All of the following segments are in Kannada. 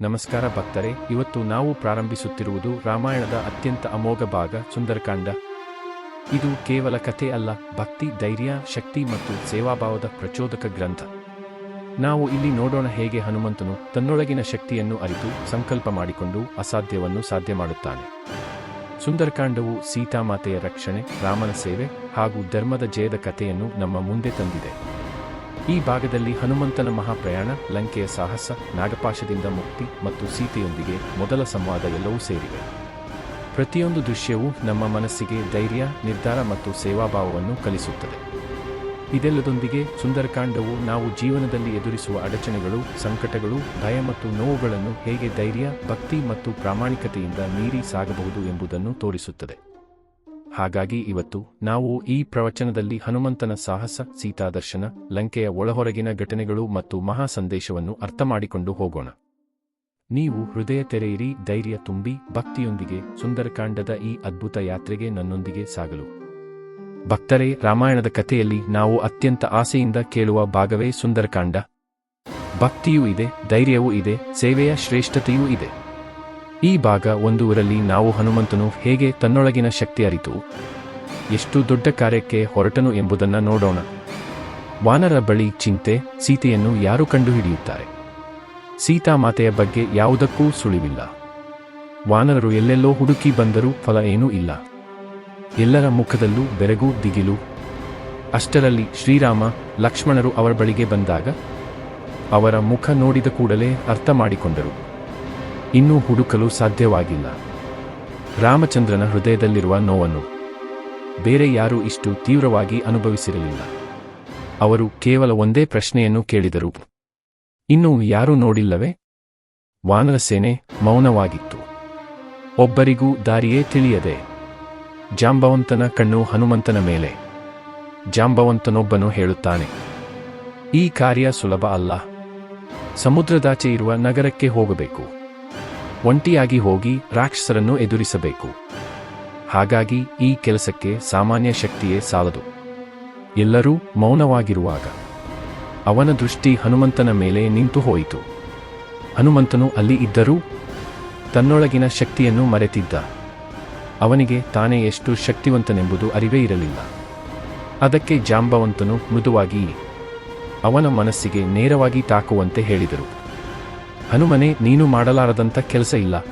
ನಮಸ್ಕಾರ ಭಕ್ತರೆ, ಇವತ್ತು ನಾವು ಪ್ರಾರಂಭಿಸುತ್ತಿರುವುದು ರಾಮಾಯಣದ ಅತ್ಯಂತ ಅಮೋಘ ಭಾಗ, ಸುಂದರಕಾಂಡ. ಇದು ಕೇವಲ ಕಥೆ ಅಲ್ಲ, ಭಕ್ತಿ, ಧೈರ್ಯ, ಶಕ್ತಿ ಮತ್ತು ಸೇವಾಭಾವದ ಪ್ರಚೋದಕ ಗ್ರಂಥ. ನಾವು ಇಲ್ಲಿ ನೋಡೋಣ ಹೇಗೆ ಹನುಮಂತನು ತನ್ನೊಳಗಿನ ಶಕ್ತಿಯನ್ನು ಅರಿತು, ಸಂಕಲ್ಪ ಮಾಡಿಕೊಂಡು ಅಸಾಧ್ಯವನ್ನು ಸಾಧ್ಯ ಮಾಡುತ್ತಾನೆ. ಸುಂದರಕಾಂಡವು ಸೀತಾಮಾತೆಯ ರಕ್ಷಣೆ, ರಾಮನ ಸೇವೆ ಹಾಗೂ ಧರ್ಮದ ಜಯದ ಕಥೆಯನ್ನು ನಮ್ಮ ಮುಂದೆ ತಂದಿದೆ. ಈ ಭಾಗದಲ್ಲಿ ಹನುಮಂತನ ಮಹಾಪ್ರಯಾಣ, ಲಂಕೆಯ ಸಾಹಸ, ನಾಗಪಾಶದಿಂದ ಮುಕ್ತಿ ಮತ್ತು ಸೀತೆಯೊಂದಿಗೆ ಮೊದಲ ಸಂವಾದ ಎಲ್ಲವೂ ಸೇರಿವೆ. ಪ್ರತಿಯೊಂದು ದೃಶ್ಯವೂ ನಮ್ಮ ಮನಸ್ಸಿಗೆ ಧೈರ್ಯ, ನಿರ್ಧಾರ ಮತ್ತು ಸೇವಾಭಾವವನ್ನು ಕಲಿಸುತ್ತದೆ. ಇದೆಲ್ಲದೊಂದಿಗೆ ಸುಂದರಕಾಂಡವು ನಾವು ಜೀವನದಲ್ಲಿ ಎದುರಿಸುವ ಅಡಚಣೆಗಳು, ಸಂಕಟಗಳು, ಭಯ ಮತ್ತು ನೋವುಗಳನ್ನು ಹೇಗೆ ಧೈರ್ಯ, ಭಕ್ತಿ ಮತ್ತು ಪ್ರಾಮಾಣಿಕತೆಯಿಂದ ಮೀರಿ ಸಾಗಬಹುದು ಎಂಬುದನ್ನು ತೋರಿಸುತ್ತದೆ. ಹಾಗಾಗಿ ಇವತ್ತು ನಾವು ಈ ಪ್ರವಚನದಲ್ಲಿ ಹನುಮಂತನ ಸಾಹಸ, ಸೀತಾದರ್ಶನ, ಲಂಕೆಯ ಒಳಹೊರಗಿನ ಘಟನೆಗಳು ಮತ್ತು ಮಹಾ ಸಂದೇಶವನ್ನು ಅರ್ಥಮಾಡಿಕೊಂಡು ಹೋಗೋಣ. ನೀವು ಹೃದಯ ತೆರೆಯಿರಿ, ಧೈರ್ಯ ತುಂಬಿ, ಭಕ್ತಿಯೊಂದಿಗೆ ಸುಂದರಕಾಂಡದ ಈ ಅದ್ಭುತ ಯಾತ್ರೆಗೆ ನನ್ನೊಂದಿಗೆ ಸಾಗಲು. ಭಕ್ತರೇ, ರಾಮಾಯಣದ ಕಥೆಯಲ್ಲಿ ನಾವು ಅತ್ಯಂತ ಆಸೆಯಿಂದ ಕೇಳುವ ಭಾಗವೇ ಸುಂದರಕಾಂಡ. ಭಕ್ತಿಯೂ ಇದೆ, ಧೈರ್ಯವೂ ಇದೆ, ಸೇವೆಯ ಶ್ರೇಷ್ಠತೆಯೂ ಇದೆ. ಈ ಭಾಗ ಒಂದೂರಲ್ಲಿ ನಾವು ಹನುಮಂತನು ಹೇಗೆ ತನ್ನೊಳಗಿನ ಶಕ್ತಿ ಅರಿತು? ಎಷ್ಟು ದೊಡ್ಡ ಕಾರ್ಯಕ್ಕೆ ಹೊರಟನು ಎಂಬುದನ್ನು ನೋಡೋಣ. ವಾನರ ಬಳಿ ಚಿಂತೆ, ಸೀತೆಯನ್ನು ಯಾರು ಕಂಡುಹಿಡಿಯುತ್ತಾರೆ? ಸೀತಾಮಾತೆಯ ಬಗ್ಗೆ ಯಾವುದಕ್ಕೂ ಸುಳಿವಿಲ್ಲ. ವಾನರರು ಎಲ್ಲೆಲ್ಲೋ ಹುಡುಕಿ ಬಂದರೂ ಫಲ ಏನೂ ಇಲ್ಲ. ಎಲ್ಲರ ಮುಖದಲ್ಲೂ ಬೆರಗು, ದಿಗಿಲು. ಅಷ್ಟರಲ್ಲಿ ಶ್ರೀರಾಮ, ಲಕ್ಷ್ಮಣರು ಅವರ ಬಳಿಗೆ ಬಂದಾಗ ಅವರ ಮುಖ ನೋಡಿದ ಕೂಡಲೇ ಅರ್ಥ ಮಾಡಿಕೊಂಡರು. ಇನ್ನೂ ಹುಡುಕಲು ಸಾಧ್ಯವಾಗಿಲ್ಲ. ರಾಮಚಂದ್ರನ ಹೃದಯದಲ್ಲಿರುವ ನೋವನ್ನು ಬೇರೆ ಯಾರೂ ಇಷ್ಟು ತೀವ್ರವಾಗಿ ಅನುಭವಿಸಿರಲಿಲ್ಲ. ಅವರು ಕೇವಲ ಒಂದೇ ಪ್ರಶ್ನೆಯನ್ನು ಕೇಳಿದರು. ಇನ್ನೂ ಯಾರೂ ನೋಡಿಲ್ಲವೇ? ವಾನರ ಸೇನೆ ಮೌನವಾಗಿತ್ತು. ಒಬ್ಬರಿಗೂ ದಾರಿಯೇ ತಿಳಿಯದೆ. ಜಾಂಬವಂತನ ಕಣ್ಣು ಹನುಮಂತನ ಮೇಲೆ. ಜಾಂಬವಂತನೊಬ್ಬನು ಹೇಳುತ್ತಾನೆ, ಈ ಕಾರ್ಯ ಸುಲಭ ಅಲ್ಲ. ಸಮುದ್ರದಾಚೆ ಇರುವ ನಗರಕ್ಕೆ ಹೋಗಬೇಕು. ಒಂಟಿಯಾಗಿ ಹೋಗಿ ರಾಕ್ಷಸರನ್ನು ಎದುರಿಸಬೇಕು. ಹಾಗಾಗಿ ಈ ಕೆಲಸಕ್ಕೆ ಸಾಮಾನ್ಯ ಶಕ್ತಿಯೇ ಸಾಲದು. ಎಲ್ಲರೂ ಮೌನವಾಗಿರುವಾಗ ಅವನ ದೃಷ್ಟಿ ಹನುಮಂತನ ಮೇಲೆ ನಿಂತು ಹೋಯಿತು. ಹನುಮಂತನು ಅಲ್ಲಿ ಇದ್ದರೂ ತನ್ನೊಳಗಿನ ಶಕ್ತಿಯನ್ನು ಮರೆತಿದ್ದ. ಅವನಿಗೆ ತಾನೇ ಎಷ್ಟು ಶಕ್ತಿವಂತನೆಂಬುದು ಅರಿವೇ ಇರಲಿಲ್ಲ. ಅದಕ್ಕೆ ಜಾಂಬವಂತನು ಮೃದುವಾಗಿ ಅವನ ಮನಸ್ಸಿಗೆ ನೇರವಾಗಿ ತಾಕುವಂತೆ ಹೇಳಿದರು. ಹನುಮನೆ, ನೀನು ಮಾಡಲಾರದಂಥ ಕೆಲಸ ಇಲ್ಲ.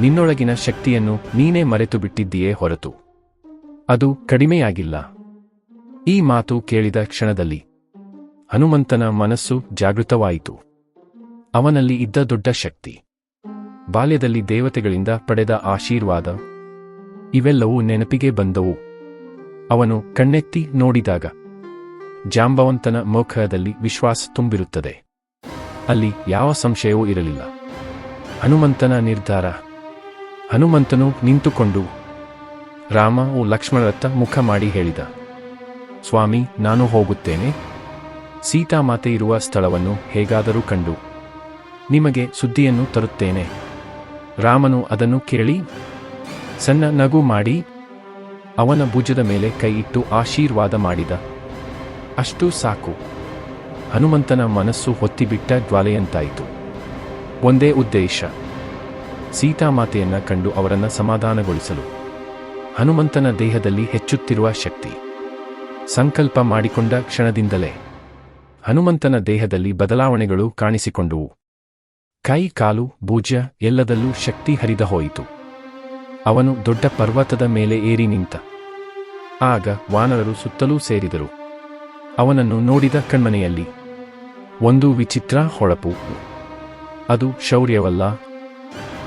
ನಿನ್ನೊಳಗಿನ ಶಕ್ತಿಯನ್ನು ನೀನೇ ಮರೆತು ಬಿಟ್ಟಿದ್ದೀಯೇ ಹೊರತು. ಅದು ಕಡಿಮೆಯಾಗಿಲ್ಲ. ಈ ಮಾತು ಕೇಳಿದ ಕ್ಷಣದಲ್ಲಿ ಹನುಮಂತನ ಮನಸ್ಸು ಜಾಗೃತವಾಯಿತು. ಅವನಲ್ಲಿ ಇದ್ದ ದೊಡ್ಡ ಶಕ್ತಿ. ಬಾಲ್ಯದಲ್ಲಿ ದೇವತೆಗಳಿಂದ ಪಡೆದ ಆಶೀರ್ವಾದ. ಇವೆಲ್ಲವೂ ನೆನಪಿಗೆ ಬಂದವು. ಅವನು ಕಣ್ಣೆತ್ತಿ ನೋಡಿದಾಗ ಜಾಂಬವಂತನ ಮುಖದಲ್ಲಿ ವಿಶ್ವಾಸ ತುಂಬಿರುತ್ತದೆ. ಅಲ್ಲಿ ಯಾವ ಸಂಶಯವೂ ಇರಲಿಲ್ಲ. ಹನುಮಂತನ ನಿರ್ಧಾರ. ಹನುಮಂತನು ನಿಂತುಕೊಂಡು ರಾಮ ಓ ಲಕ್ಷ್ಮಣರತ್ತ ಮುಖ ಮಾಡಿ ಹೇಳಿದ. ಸ್ವಾಮಿ, ನಾನು ಹೋಗುತ್ತೇನೆ. ಸೀತಾಮಾತೆ ಇರುವ ಸ್ಥಳವನ್ನು ಹೇಗಾದರೂ ಕಂಡು. ನಿಮಗೆ ಸುದ್ದಿಯನ್ನು ತರುತ್ತೇನೆ. ರಾಮನು ಅದನ್ನು ಕೇಳಿ ಸಣ್ಣ ನಗು ಮಾಡಿ ಅವನ ಭುಜದ ಮೇಲೆ ಕೈ ಇಟ್ಟು ಆಶೀರ್ವಾದ ಮಾಡಿದ. ಅಷ್ಟು ಸಾಕು. ಹನುಮಂತನ ಮನಸ್ಸು ಹೊತ್ತಿಬಿಟ್ಟ ಜ್ವಾಲೆಯಂತಾಯಿತು. ಒಂದೇ ಉದ್ದೇಶ ಸೀತಾಮಾತೆಯನ್ನ ಕಂಡು ಅವರನ್ನು ಸಮಾಧಾನಗೊಳಿಸಲು. ಹನುಮಂತನ ದೇಹದಲ್ಲಿ ಹೆಚ್ಚುತ್ತಿರುವ ಶಕ್ತಿ. ಸಂಕಲ್ಪ ಮಾಡಿಕೊಂಡ ಕ್ಷಣದಿಂದಲೇ ಹನುಮಂತನ ದೇಹದಲ್ಲಿ ಬದಲಾವಣೆಗಳು ಕಾಣಿಸಿಕೊಂಡುವು. ಕೈ, ಕಾಲು, ಭುಜ ಎಲ್ಲದಲ್ಲೂ ಶಕ್ತಿ ಹರಿದ ಹೋಯಿತು. ಅವನು ದೊಡ್ಡ ಪರ್ವತದ ಮೇಲೆ ಏರಿ ನಿಂತ. ಆಗ ವಾನರರು ಸುತ್ತಲೂ ಸೇರಿದರು. ಅವನನ್ನು ನೋಡಿದ ಕಣ್ಮನೆಯಲ್ಲಿ ಒಂದು ವಿಚಿತ್ರ ಹೊಳಪು. ಅದು ಶೌರ್ಯವಲ್ಲ.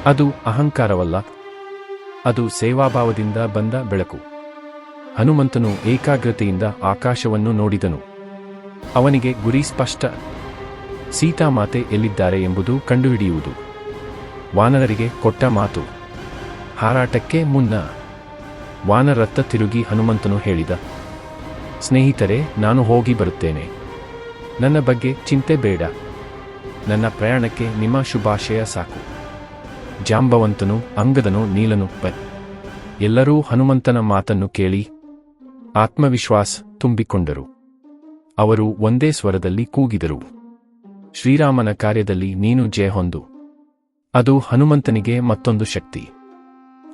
ಅದು ಅಹಂಕಾರವಲ್ಲ. ಅದು ಸೇವಾಭಾವದಿಂದ ಬಂದ ಬೆಳಕು. ಹನುಮಂತನು ಏಕಾಗ್ರತೆಯಿಂದ ಆಕಾಶವನ್ನು ನೋಡಿದನು. ಅವನಿಗೆ ಗುರಿ ಸ್ಪಷ್ಟ. ಸೀತಾಮಾತೆ ಎಲ್ಲಿದ್ದಾರೆ ಎಂಬುದು ಕಂಡುಹಿಡಿಯುವುದು. ವಾನರರಿಗೆ ಕೊಟ್ಟ ಮಾತು. ಹಾರಾಟಕ್ಕೆ ಮುನ್ನ. ವಾನರತ್ತ ತಿರುಗಿ ಹನುಮಂತನು ಹೇಳಿದ. ಸ್ನೇಹಿತರೆ, ನಾನು ಹೋಗಿ ಬರುತ್ತೇನೆ. ನನ್ನ ಬಗ್ಗೆ ಚಿಂತೆ ಬೇಡ. ನನ್ನ ಪ್ರಯಾಣಕ್ಕೆ ನಿಮ್ಮ ಶುಭಾಶಯ ಸಾಕು. ಜಾಂಬವಂತನು, ಅಂಗದನು, ನೀಲನು ಪ ಎಲ್ಲರೂ ಹನುಮಂತನ ಮಾತನ್ನು ಕೇಳಿ ಆತ್ಮವಿಶ್ವಾಸ ತುಂಬಿಕೊಂಡರು. ಅವರು ಒಂದೇ ಸ್ವರದಲ್ಲಿ ಕೂಗಿದರು. ಶ್ರೀರಾಮನ ಕಾರ್ಯದಲ್ಲಿ ನೀನು ಜಯ ಹೊಂದು. ಅದು ಹನುಮಂತನಿಗೆ ಮತ್ತೊಂದು ಶಕ್ತಿ.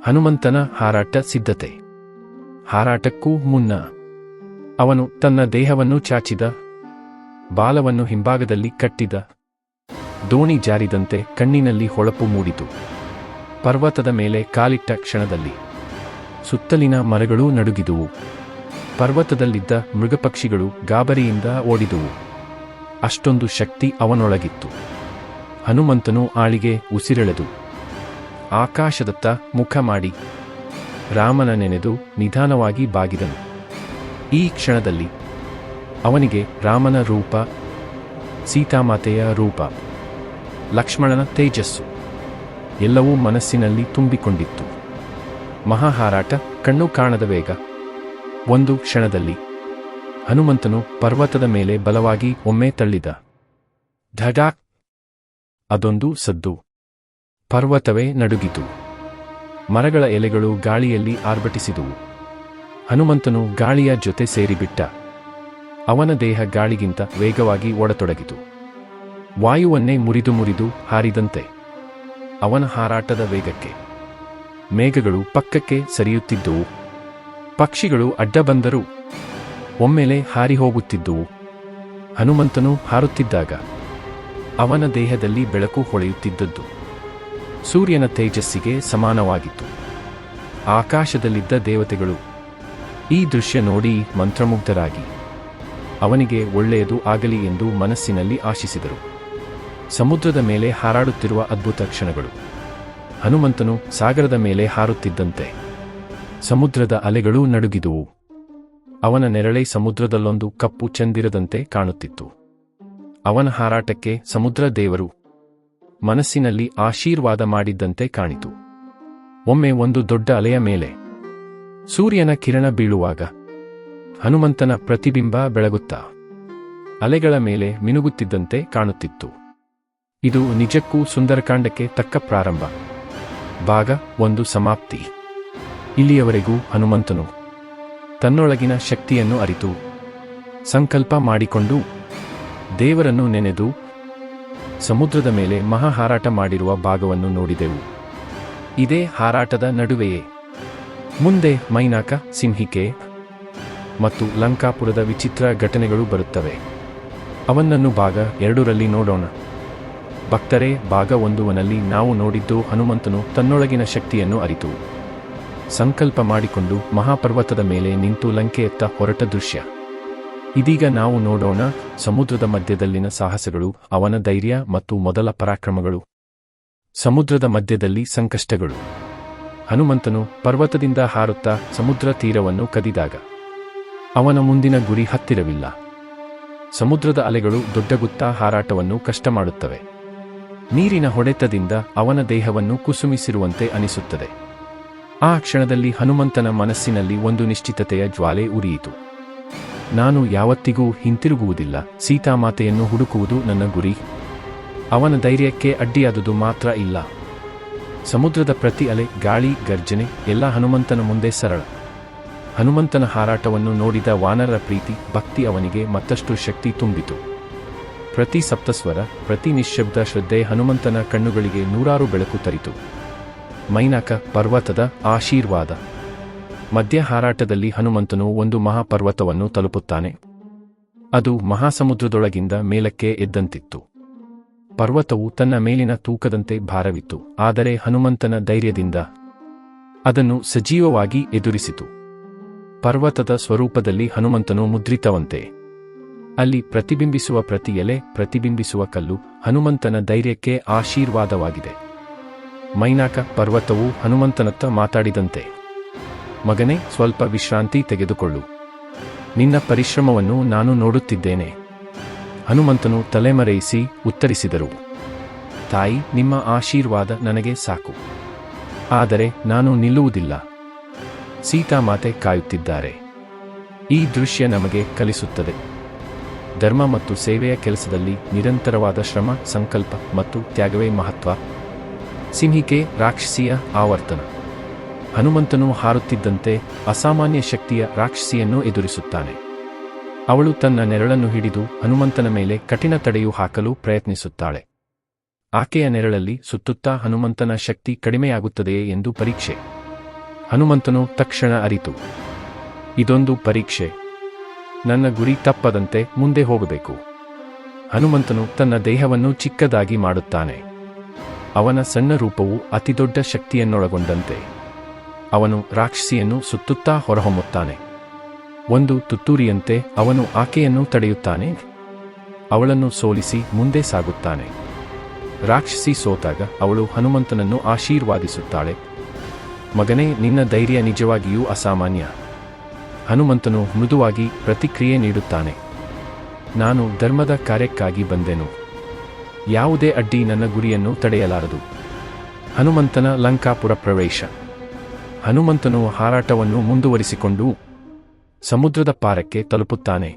ಹನುಮಂತನ ಹಾರಾಟ ಸಿದ್ಧತೆ. ಹಾರಾಟಕ್ಕೂ ಮುನ್ನ ಅವನು ತನ್ನ ದೇಹವನ್ನು ಚಾಚಿದ ಬಾಲವನ್ನು ಹಿಂಭಾಗದಲ್ಲಿ ಕಟ್ಟಿದ ದೋಣಿ ಜಾರಿದಂತೆ ಕಣ್ಣಿನಲ್ಲಿ ಹೊಳಪು ಮೂಡಿತು. ಪರ್ವತದ ಮೇಲೆ ಕಾಲಿಟ್ಟ ಕ್ಷಣದಲ್ಲಿ ಸುತ್ತಲಿನ ಮರಗಳೂ ನಡುಗಿದುವು. ಪರ್ವತದಲ್ಲಿದ್ದ ಮೃಗಪಕ್ಷಿಗಳು ಗಾಬರಿಯಿಂದ ಓಡಿದುವು. ಅಷ್ಟೊಂದು ಶಕ್ತಿ ಅವನೊಳಗಿತ್ತು. ಹನುಮಂತನು ಆಳಿಗೆ ಉಸಿರೆಳೆದು ಆಕಾಶದತ್ತ ಮುಖ ಮಾಡಿ ರಾಮನ ನೆನೆದು ನಿಧಾನವಾಗಿ ಬಾಗಿದನು. ಈ ಕ್ಷಣದಲ್ಲಿ ಅವನಿಗೆ ರಾಮನ ರೂಪ, ಸೀತಾಮಾತೆಯ ರೂಪ, ಲಕ್ಷ್ಮಣನ ತೇಜಸ್ಸು, ಎಲ್ಲವೂ ಮನಸ್ಸಿನಲ್ಲಿ ತುಂಬಿಕೊಂಡಿತ್ತು. ಮಹಾಹಾರಾಟ ಕಣ್ಣು ಕಾಣದ ವೇಗ. ಒಂದು ಕ್ಷಣದಲ್ಲಿ ಹನುಮಂತನು ಪರ್ವತದ ಮೇಲೆ ಬಲವಾಗಿ ಒಮ್ಮೆ ತಳ್ಳಿದ. ಧಡಾಕ್! ಅದೊಂದು ಸದ್ದು. ಪರ್ವತವೇ ನಡುಗಿತು. ಮರಗಳ ಎಲೆಗಳು ಗಾಳಿಯಲ್ಲಿ ಆರ್ಭಟಿಸಿದುವು. ಹನುಮಂತನು ಗಾಳಿಯ ಜೊತೆ ಸೇರಿಬಿಟ್ಟ. ಅವನ ದೇಹ ಗಾಳಿಗಿಂತ ವೇಗವಾಗಿ ಓಡತೊಡಗಿತು ವಾಯುವನ್ನೇ ಮುರಿದು ಮುರಿದು ಹಾರಿದಂತೆ ಅವನ ಹಾರಾಟದ ವೇಗಕ್ಕೆ. ಮೇಘಗಳು ಪಕ್ಕಕ್ಕೆ ಸರಿಯುತ್ತಿದ್ದುವು. ಪಕ್ಷಿಗಳು ಅಡ್ಡ ಬಂದರೂ ಒಮ್ಮೆಲೆ ಹಾರಿ ಹೋಗುತ್ತಿದ್ದುವು ಹನುಮಂತನು ಹಾರುತ್ತಿದ್ದಾಗ ಅವನ ದೇಹದಲ್ಲಿ ಬೆಳಕು ಹೊಳೆಯುತ್ತಿದ್ದದ್ದು. ಸೂರ್ಯನ ತೇಜಸ್ಸಿಗೆ ಸಮಾನವಾಗಿತ್ತು. ಆಕಾಶದಲ್ಲಿದ್ದ ದೇವತೆಗಳು ಈ ದೃಶ್ಯ ನೋಡಿ ಮಂತ್ರಮುಗ್ಧರಾಗಿ ಅವನಿಗೆ ಒಳ್ಳೆಯದು ಆಗಲಿ ಎಂದು ಮನಸ್ಸಿನಲ್ಲಿ ಆಶಿಸಿದರು. ಸಮುದ್ರದ ಮೇಲೆ ಹಾರಾಡುತ್ತಿರುವ ಅದ್ಭುತ ಕ್ಷಣಗಳು. ಹನುಮಂತನು ಸಾಗರದ ಮೇಲೆ ಹಾರುತ್ತಿದ್ದಂತೆ. ಸಮುದ್ರದ ಅಲೆಗಳೂ ನಡುಗಿದುವು. ಅವನ ನೆರಳೆ ಸಮುದ್ರದಲ್ಲೊಂದು ಕಪ್ಪು ಚಂದಿರದಂತೆ ಕಾಣುತ್ತಿತ್ತು. ಅವನ ಹಾರಾಟಕ್ಕೆ ಸಮುದ್ರ ದೇವರು ಮನಸ್ಸಿನಲ್ಲಿ ಆಶೀರ್ವಾದ ಮಾಡಿದ್ದಂತೆ ಕಾಣಿತು. ಒಮ್ಮೆ ಒಂದು ದೊಡ್ಡ ಅಲೆಯ ಮೇಲೆ ಸೂರ್ಯನ ಕಿರಣ ಬೀಳುವಾಗ ಹನುಮಂತನ ಪ್ರತಿಬಿಂಬ ಬೆಳಗುತ್ತಾ ಅಲೆಗಳ ಮೇಲೆ ಮಿನುಗುತ್ತಿದ್ದಂತೆ ಕಾಣುತ್ತಿತ್ತು. ಇದು ನಿಜಕ್ಕೂ ಸುಂದರಕಾಂಡಕ್ಕೆ ತಕ್ಕ ಪ್ರಾರಂಭ. ಭಾಗ ಒಂದು ಸಮಾಪ್ತಿ. ಇಲ್ಲಿಯವರೆಗೂ ಹನುಮಂತನು ತನ್ನೊಳಗಿನ ಶಕ್ತಿಯನ್ನು ಅರಿತು, ಸಂಕಲ್ಪ ಮಾಡಿಕೊಂಡು ದೇವರನ್ನು ನೆನೆದು ಸಮುದ್ರದ ಮೇಲೆ ಮಹಾ ಹಾರಾಟ ಮಾಡಿರುವ ಭಾಗವನ್ನು ನೋಡಿದೆವು. ಇದೇ ಹಾರಾಟದ ನಡುವೆಯೇ. ಮುಂದೆ ಮೈನಾಕ, ಸಿಂಹಿಕೆ ಮತ್ತು ಲಂಕಾಪುರದ ವಿಚಿತ್ರ ಘಟನೆಗಳು ಬರುತ್ತವೆ. ಅವನನ್ನು ಭಾಗ ಎರಡರಲ್ಲಿ ನೋಡೋಣ. ಭಕ್ತರೇ, ಭಾಗ ಒಂದುವನಲ್ಲಿ ನಾವು ನೋಡಿದ್ದು ಹನುಮಂತನು ತನ್ನೊಳಗಿನ ಶಕ್ತಿಯನ್ನು ಅರಿತು. ಸಂಕಲ್ಪ ಮಾಡಿಕೊಂಡು ಮಹಾಪರ್ವತದ ಮೇಲೆ ನಿಂತು ಲಂಕೆಯತ್ತ ಹೊರಟ ದೃಶ್ಯ. ಇದೀಗ ನಾವು ನೋಡೋಣ ಸಮುದ್ರದ ಮಧ್ಯದಲ್ಲಿನ ಸಾಹಸಗಳು, ಅವನ ಧೈರ್ಯ ಮತ್ತು ಮೊದಲ ಪರಾಕ್ರಮಗಳು. ಸಮುದ್ರದ ಮಧ್ಯದಲ್ಲಿ ಸಂಕಷ್ಟಗಳು. ಹನುಮಂತನು ಪರ್ವತದಿಂದ ಹಾರುತ್ತಾ ಸಮುದ್ರ ತೀರವನ್ನು ಕದಿದಾಗ ಅವನ ಮುಂದಿನ ಗುರಿ ಹತ್ತಿರವಿಲ್ಲ. ಸಮುದ್ರದ ಅಲೆಗಳು ದೊಡ್ಡಗುತ್ತಾ ಹಾರಾಟವನ್ನು ಕಷ್ಟ ಮಾಡುತ್ತವೆ ನೀರಿನ ಹೊಡೆತದಿಂದ ಅವನ ದೇಹವನ್ನು ಕುಸುಮಿಸಿರುವಂತೆ ಅನಿಸುತ್ತದೆ. ಆ ಕ್ಷಣದಲ್ಲಿ ಹನುಮಂತನ ಮನಸ್ಸಿನಲ್ಲಿ ಒಂದು ನಿಶ್ಚಿತತೆಯ ಜ್ವಾಲೆ ಉರಿಯಿತು. ನಾನು ಯಾವತ್ತಿಗೂ ಹಿಂತಿರುಗುವುದಿಲ್ಲ. ಸೀತಾಮಾತೆಯನ್ನು ಹುಡುಕುವುದು ನನ್ನ ಗುರಿ. ಅವನ ಧೈರ್ಯಕ್ಕೆ ಅಡ್ಡಿಯಾದುದು ಮಾತ್ರ ಇಲ್ಲ. ಸಮುದ್ರದ ಪ್ರತಿ ಅಲೆ, ಗಾಳಿ, ಗರ್ಜನೆ, ಎಲ್ಲ ಹನುಮಂತನ ಮುಂದೆ ಸರಳ. ಹನುಮಂತನ ಹಾರಾಟವನ್ನು ನೋಡಿದ ವಾನರ ಪ್ರೀತಿ, ಭಕ್ತಿ ಅವನಿಗೆ ಮತ್ತಷ್ಟು ಶಕ್ತಿ ತುಂಬಿತು. ಪ್ರತಿ ಸಪ್ತಸ್ವರ, ಪ್ರತಿ ನಿಶ್ಶಬ್ದ ಶ್ರದ್ಧೆ ಹನುಮಂತನ ಕಣ್ಣುಗಳಿಗೆ ನೂರಾರು ಬೆಳಕು ತರಿತು. ಮೈನಾಕ ಪರ್ವತದ ಆಶೀರ್ವಾದ. ಮಧ್ಯ ಹಾರಾಟದಲ್ಲಿ ಹನುಮಂತನು ಒಂದು ಮಹಾಪರ್ವತವನ್ನು ತಲುಪುತ್ತಾನೆ. ಅದು ಮಹಾಸಮುದ್ರದೊಳಗಿಂದ ಮೇಲಕ್ಕೆ ಎದ್ದಂತಿತ್ತು. ಪರ್ವತವು ತನ್ನ ಮೇಲಿನ ತೂಕದಂತೆ ಭಾರವಿತ್ತು, ಆದರೆ ಹನುಮಂತನ ಧೈರ್ಯದಿಂದ ಅದನ್ನು ಸಜೀವವಾಗಿ ಎದುರಿಸಿತು. ಪರ್ವತದ ಸ್ವರೂಪದಲ್ಲಿ ಹನುಮಂತನು ಮುದ್ರಿತವಂತೆ. ಅಲ್ಲಿ ಪ್ರತಿಬಿಂಬಿಸುವ ಪ್ರತಿ ಎಲೆ, ಪ್ರತಿಬಿಂಬಿಸುವ ಕಲ್ಲು ಹನುಮಂತನ ಧೈರ್ಯಕ್ಕೆ ಆಶೀರ್ವಾದವಾಗಿದೆ. ಮೈನಾಕ ಪರ್ವತವು ಹನುಮಂತನತ್ತ ಮಾತಾಡಿದಂತೆ. ಮಗನೇ, ಸ್ವಲ್ಪ ವಿಶ್ರಾಂತಿ ತೆಗೆದುಕೊಳ್ಳು. ನಿನ್ನ ಪರಿಶ್ರಮವನ್ನು ನಾನು ನೋಡುತ್ತಿದ್ದೇನೆ. ಹನುಮಂತನು ತಲೆಮರೆಯಿಸಿ ಉತ್ತರಿಸಿದರು. ತಾಯಿ, ನಿಮ್ಮ ಆಶೀರ್ವಾದ ನನಗೆ ಸಾಕು. ಆದರೆ ನಾನು ನಿಲ್ಲುವುದಿಲ್ಲ. ಸೀತಾಮಾತೆ ಕಾಯುತ್ತಿದ್ದಾರೆ. ಈ ದೃಶ್ಯ ನಮಗೆ ಕಲಿಸುತ್ತದೆ. ಧರ್ಮ ಮತ್ತು ಸೇವೆಯ ಕೆಲಸದಲ್ಲಿ ನಿರಂತರವಾದ ಶ್ರಮ, ಸಂಕಲ್ಪ ಮತ್ತು ತ್ಯಾಗವೇ ಮಹತ್ವ. ಸಿಂಹಿಕೆ, ರಾಕ್ಷಸಿಯ ಆವರ್ತನ. ಹನುಮಂತನು ಹಾರುತ್ತಿದ್ದಂತೆ ಅಸಾಮಾನ್ಯ ಶಕ್ತಿಯ ರಾಕ್ಷಸಿಯನ್ನು ಎದುರಿಸುತ್ತಾನೆ. ಅವಳು ತನ್ನ ನೆರಳನ್ನು ಹಿಡಿದು ಹನುಮಂತನ ಮೇಲೆ ಕಠಿಣ ತಡೆಯು ಹಾಕಲು ಪ್ರಯತ್ನಿಸುತ್ತಾಳೆ. ಆಕೆಯ ನೆರಳಲ್ಲಿ ಸುತ್ತುತ್ತಾ ಹನುಮಂತನ ಶಕ್ತಿ ಕಡಿಮೆಯಾಗುತ್ತದೆಯೇ ಎಂದು ಪರೀಕ್ಷೆ. ಹನುಮಂತನು ತಕ್ಷಣ ಅರಿತು. ಇದೊಂದು ಪರೀಕ್ಷೆ. ನನ್ನ ಗುರಿ ತಪ್ಪದಂತೆ ಮುಂದೆ ಹೋಗಬೇಕು. ಹನುಮಂತನು ತನ್ನ ದೇಹವನ್ನು ಚಿಕ್ಕದಾಗಿ ಮಾಡುತ್ತಾನೆ. ಅವನ ಸಣ್ಣ ರೂಪವು ಅತಿದೊಡ್ಡ ಶಕ್ತಿಯನ್ನೊಳಗೊಂಡಂತೆ. ಅವನು ರಾಕ್ಷಸಿಯನ್ನು ಸುತ್ತುತ್ತಾ ಹೊರಹೊಮ್ಮುತ್ತಾನೆ. ಒಂದು ತುತ್ತೂರಿಯಂತೆ ಅವನು ಆಕೆಯನ್ನು ತಡೆಯುತ್ತಾನೆ. ಅವಳನ್ನು ಸೋಲಿಸಿ ಮುಂದೆ ಸಾಗುತ್ತಾನೆ. ರಾಕ್ಷಸಿ ಸೋತಾಗ ಅವಳು ಹನುಮಂತನನ್ನು ಆಶೀರ್ವಾದಿಸುತ್ತಾಳೆ. ಮಗನೇ, ನಿನ್ನ ಧೈರ್ಯ ನಿಜವಾಗಿಯೂ ಅಸಾಮಾನ್ಯ. ಹನುಮಂತನು ಮೃದುವಾಗಿ ಪ್ರತಿಕ್ರಿಯೆ ನೀಡುತ್ತಾನೆ. ನಾನು ಧರ್ಮದ ಕಾರ್ಯಕ್ಕಾಗಿ ಬಂದೆನು. ಯಾವುದೇ ಅಡ್ಡಿ ನನ್ನ ಗುರಿಯನ್ನು ತಡೆಯಲಾರದು. ಹನುಮಂತನ ಲಂಕಾಪುರ ಪ್ರವೇಶ. ಹನುಮಂತನು ಹಾರಾಟವನ್ನು ಮುಂದುವರಿಸಿಕೊಂಡು ಸಮುದ್ರದ ಪಾರಕ್ಕೆ ತಲುಪುತ್ತಾನೆ.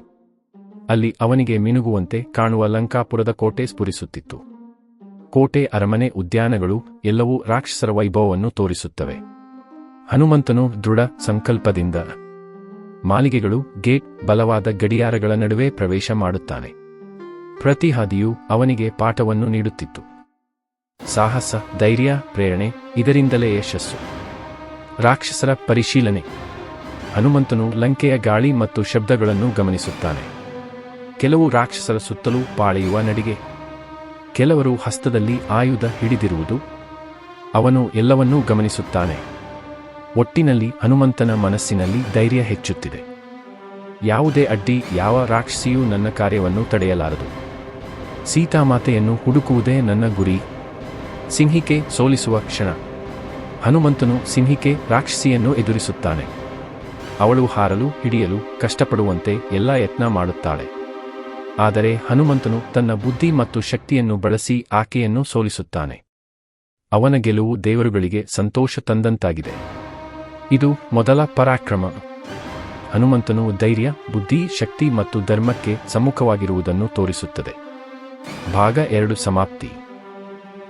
ಅಲ್ಲಿ ಅವನಿಗೆ ಮಿನುಗುವಂತೆ ಕಾಣುವ ಲಂಕಾಪುರದ ಕೋಟೆ ಸ್ಫುರಿಸುತ್ತಿತ್ತು. ಕೋಟೆ ಅರಮನೆ ಉದ್ಯಾನಗಳು ಎಲ್ಲವೂ ರಾಕ್ಷಸರ ವೈಭವವನ್ನು ತೋರಿಸುತ್ತವೆ. ಹನುಮಂತನು ದೃಢ ಸಂಕಲ್ಪದಿಂದ ಮಾಲಿಗೆಗಳು ಗೇಟ್ ಬಲವಾದ ಗಡಿಯಾರಗಳ ನಡುವೆ ಪ್ರವೇಶ ಮಾಡುತ್ತಾನೆ. ಪ್ರತಿ ಹಾದಿಯು ಅವನಿಗೆ ಪಾಠವನ್ನು ನೀಡುತ್ತಿತ್ತು. ಸಾಹಸ, ಧೈರ್ಯ, ಪ್ರೇರಣೆ, ಇದರಿಂದಲೇ ಯಶಸ್ಸು. ರಾಕ್ಷಸರ ಪರಿಶೀಲನೆ. ಹನುಮಂತನು ಲಂಕೆಯ ಗಾಳಿ ಮತ್ತು ಶಬ್ದಗಳನ್ನು ಗಮನಿಸುತ್ತಾನೆ. ಕೆಲವು ರಾಕ್ಷಸರ ಸುತ್ತಲೂ ಪಾಳೆಯುವ ನಡಿಗೆ. ಕೆಲವರು ಹಸ್ತದಲ್ಲಿ ಆಯುಧ ಹಿಡಿದಿರುವುದು. ಅವನು ಎಲ್ಲವನ್ನೂ ಗಮನಿಸುತ್ತಾನೆ. ಒಟ್ಟಿನಲ್ಲಿ ಹನುಮಂತನ ಮನಸ್ಸಿನಲ್ಲಿ ಧೈರ್ಯ ಹೆಚ್ಚುತ್ತಿದೆ. ಯಾವುದೇ ಅಡ್ಡಿ, ಯಾವ ರಾಕ್ಷಸಿಯೂ ನನ್ನ ಕಾರ್ಯವನ್ನು ತಡೆಯಲಾರದು. ಸೀತಾಮಾತೆಯನ್ನು ಹುಡುಕುವುದೇ ನನ್ನ ಗುರಿ. ಸಿಂಹಿಕೆ ಸೋಲಿಸುವ ಕ್ಷಣ. ಹನುಮಂತನು ಸಿಂಹಿಕೆ ರಾಕ್ಷಸಿಯನ್ನು ಎದುರಿಸುತ್ತಾನೆ. ಅವಳು ಹಾರಲು, ಹಿಡಿಯಲು ಕಷ್ಟಪಡುವಂತೆ ಎಲ್ಲ ಯತ್ನ ಮಾಡುತ್ತಾಳೆ. ಆದರೆ ಹನುಮಂತನು ತನ್ನ ಬುದ್ಧಿ ಮತ್ತು ಶಕ್ತಿಯನ್ನು ಬಳಸಿ ಆಕೆಯನ್ನು ಸೋಲಿಸುತ್ತಾನೆ. ಅವನ ಗೆಲುವು ದೇವರುಗಳಿಗೆ ಸಂತೋಷ ತಂದಂತಾಗಿದೆ. ಇದು ಮೊದಲ ಪರಾಕ್ರಮ. ಹನುಮಂತನು ಧೈರ್ಯ, ಬುದ್ಧಿ, ಶಕ್ತಿ ಮತ್ತು ಧರ್ಮಕ್ಕೆ ಸಮ್ಮುಖವಾಗಿರುವುದನ್ನು ತೋರಿಸುತ್ತದೆ. ಭಾಗ ಎರಡು ಸಮಾಪ್ತಿ.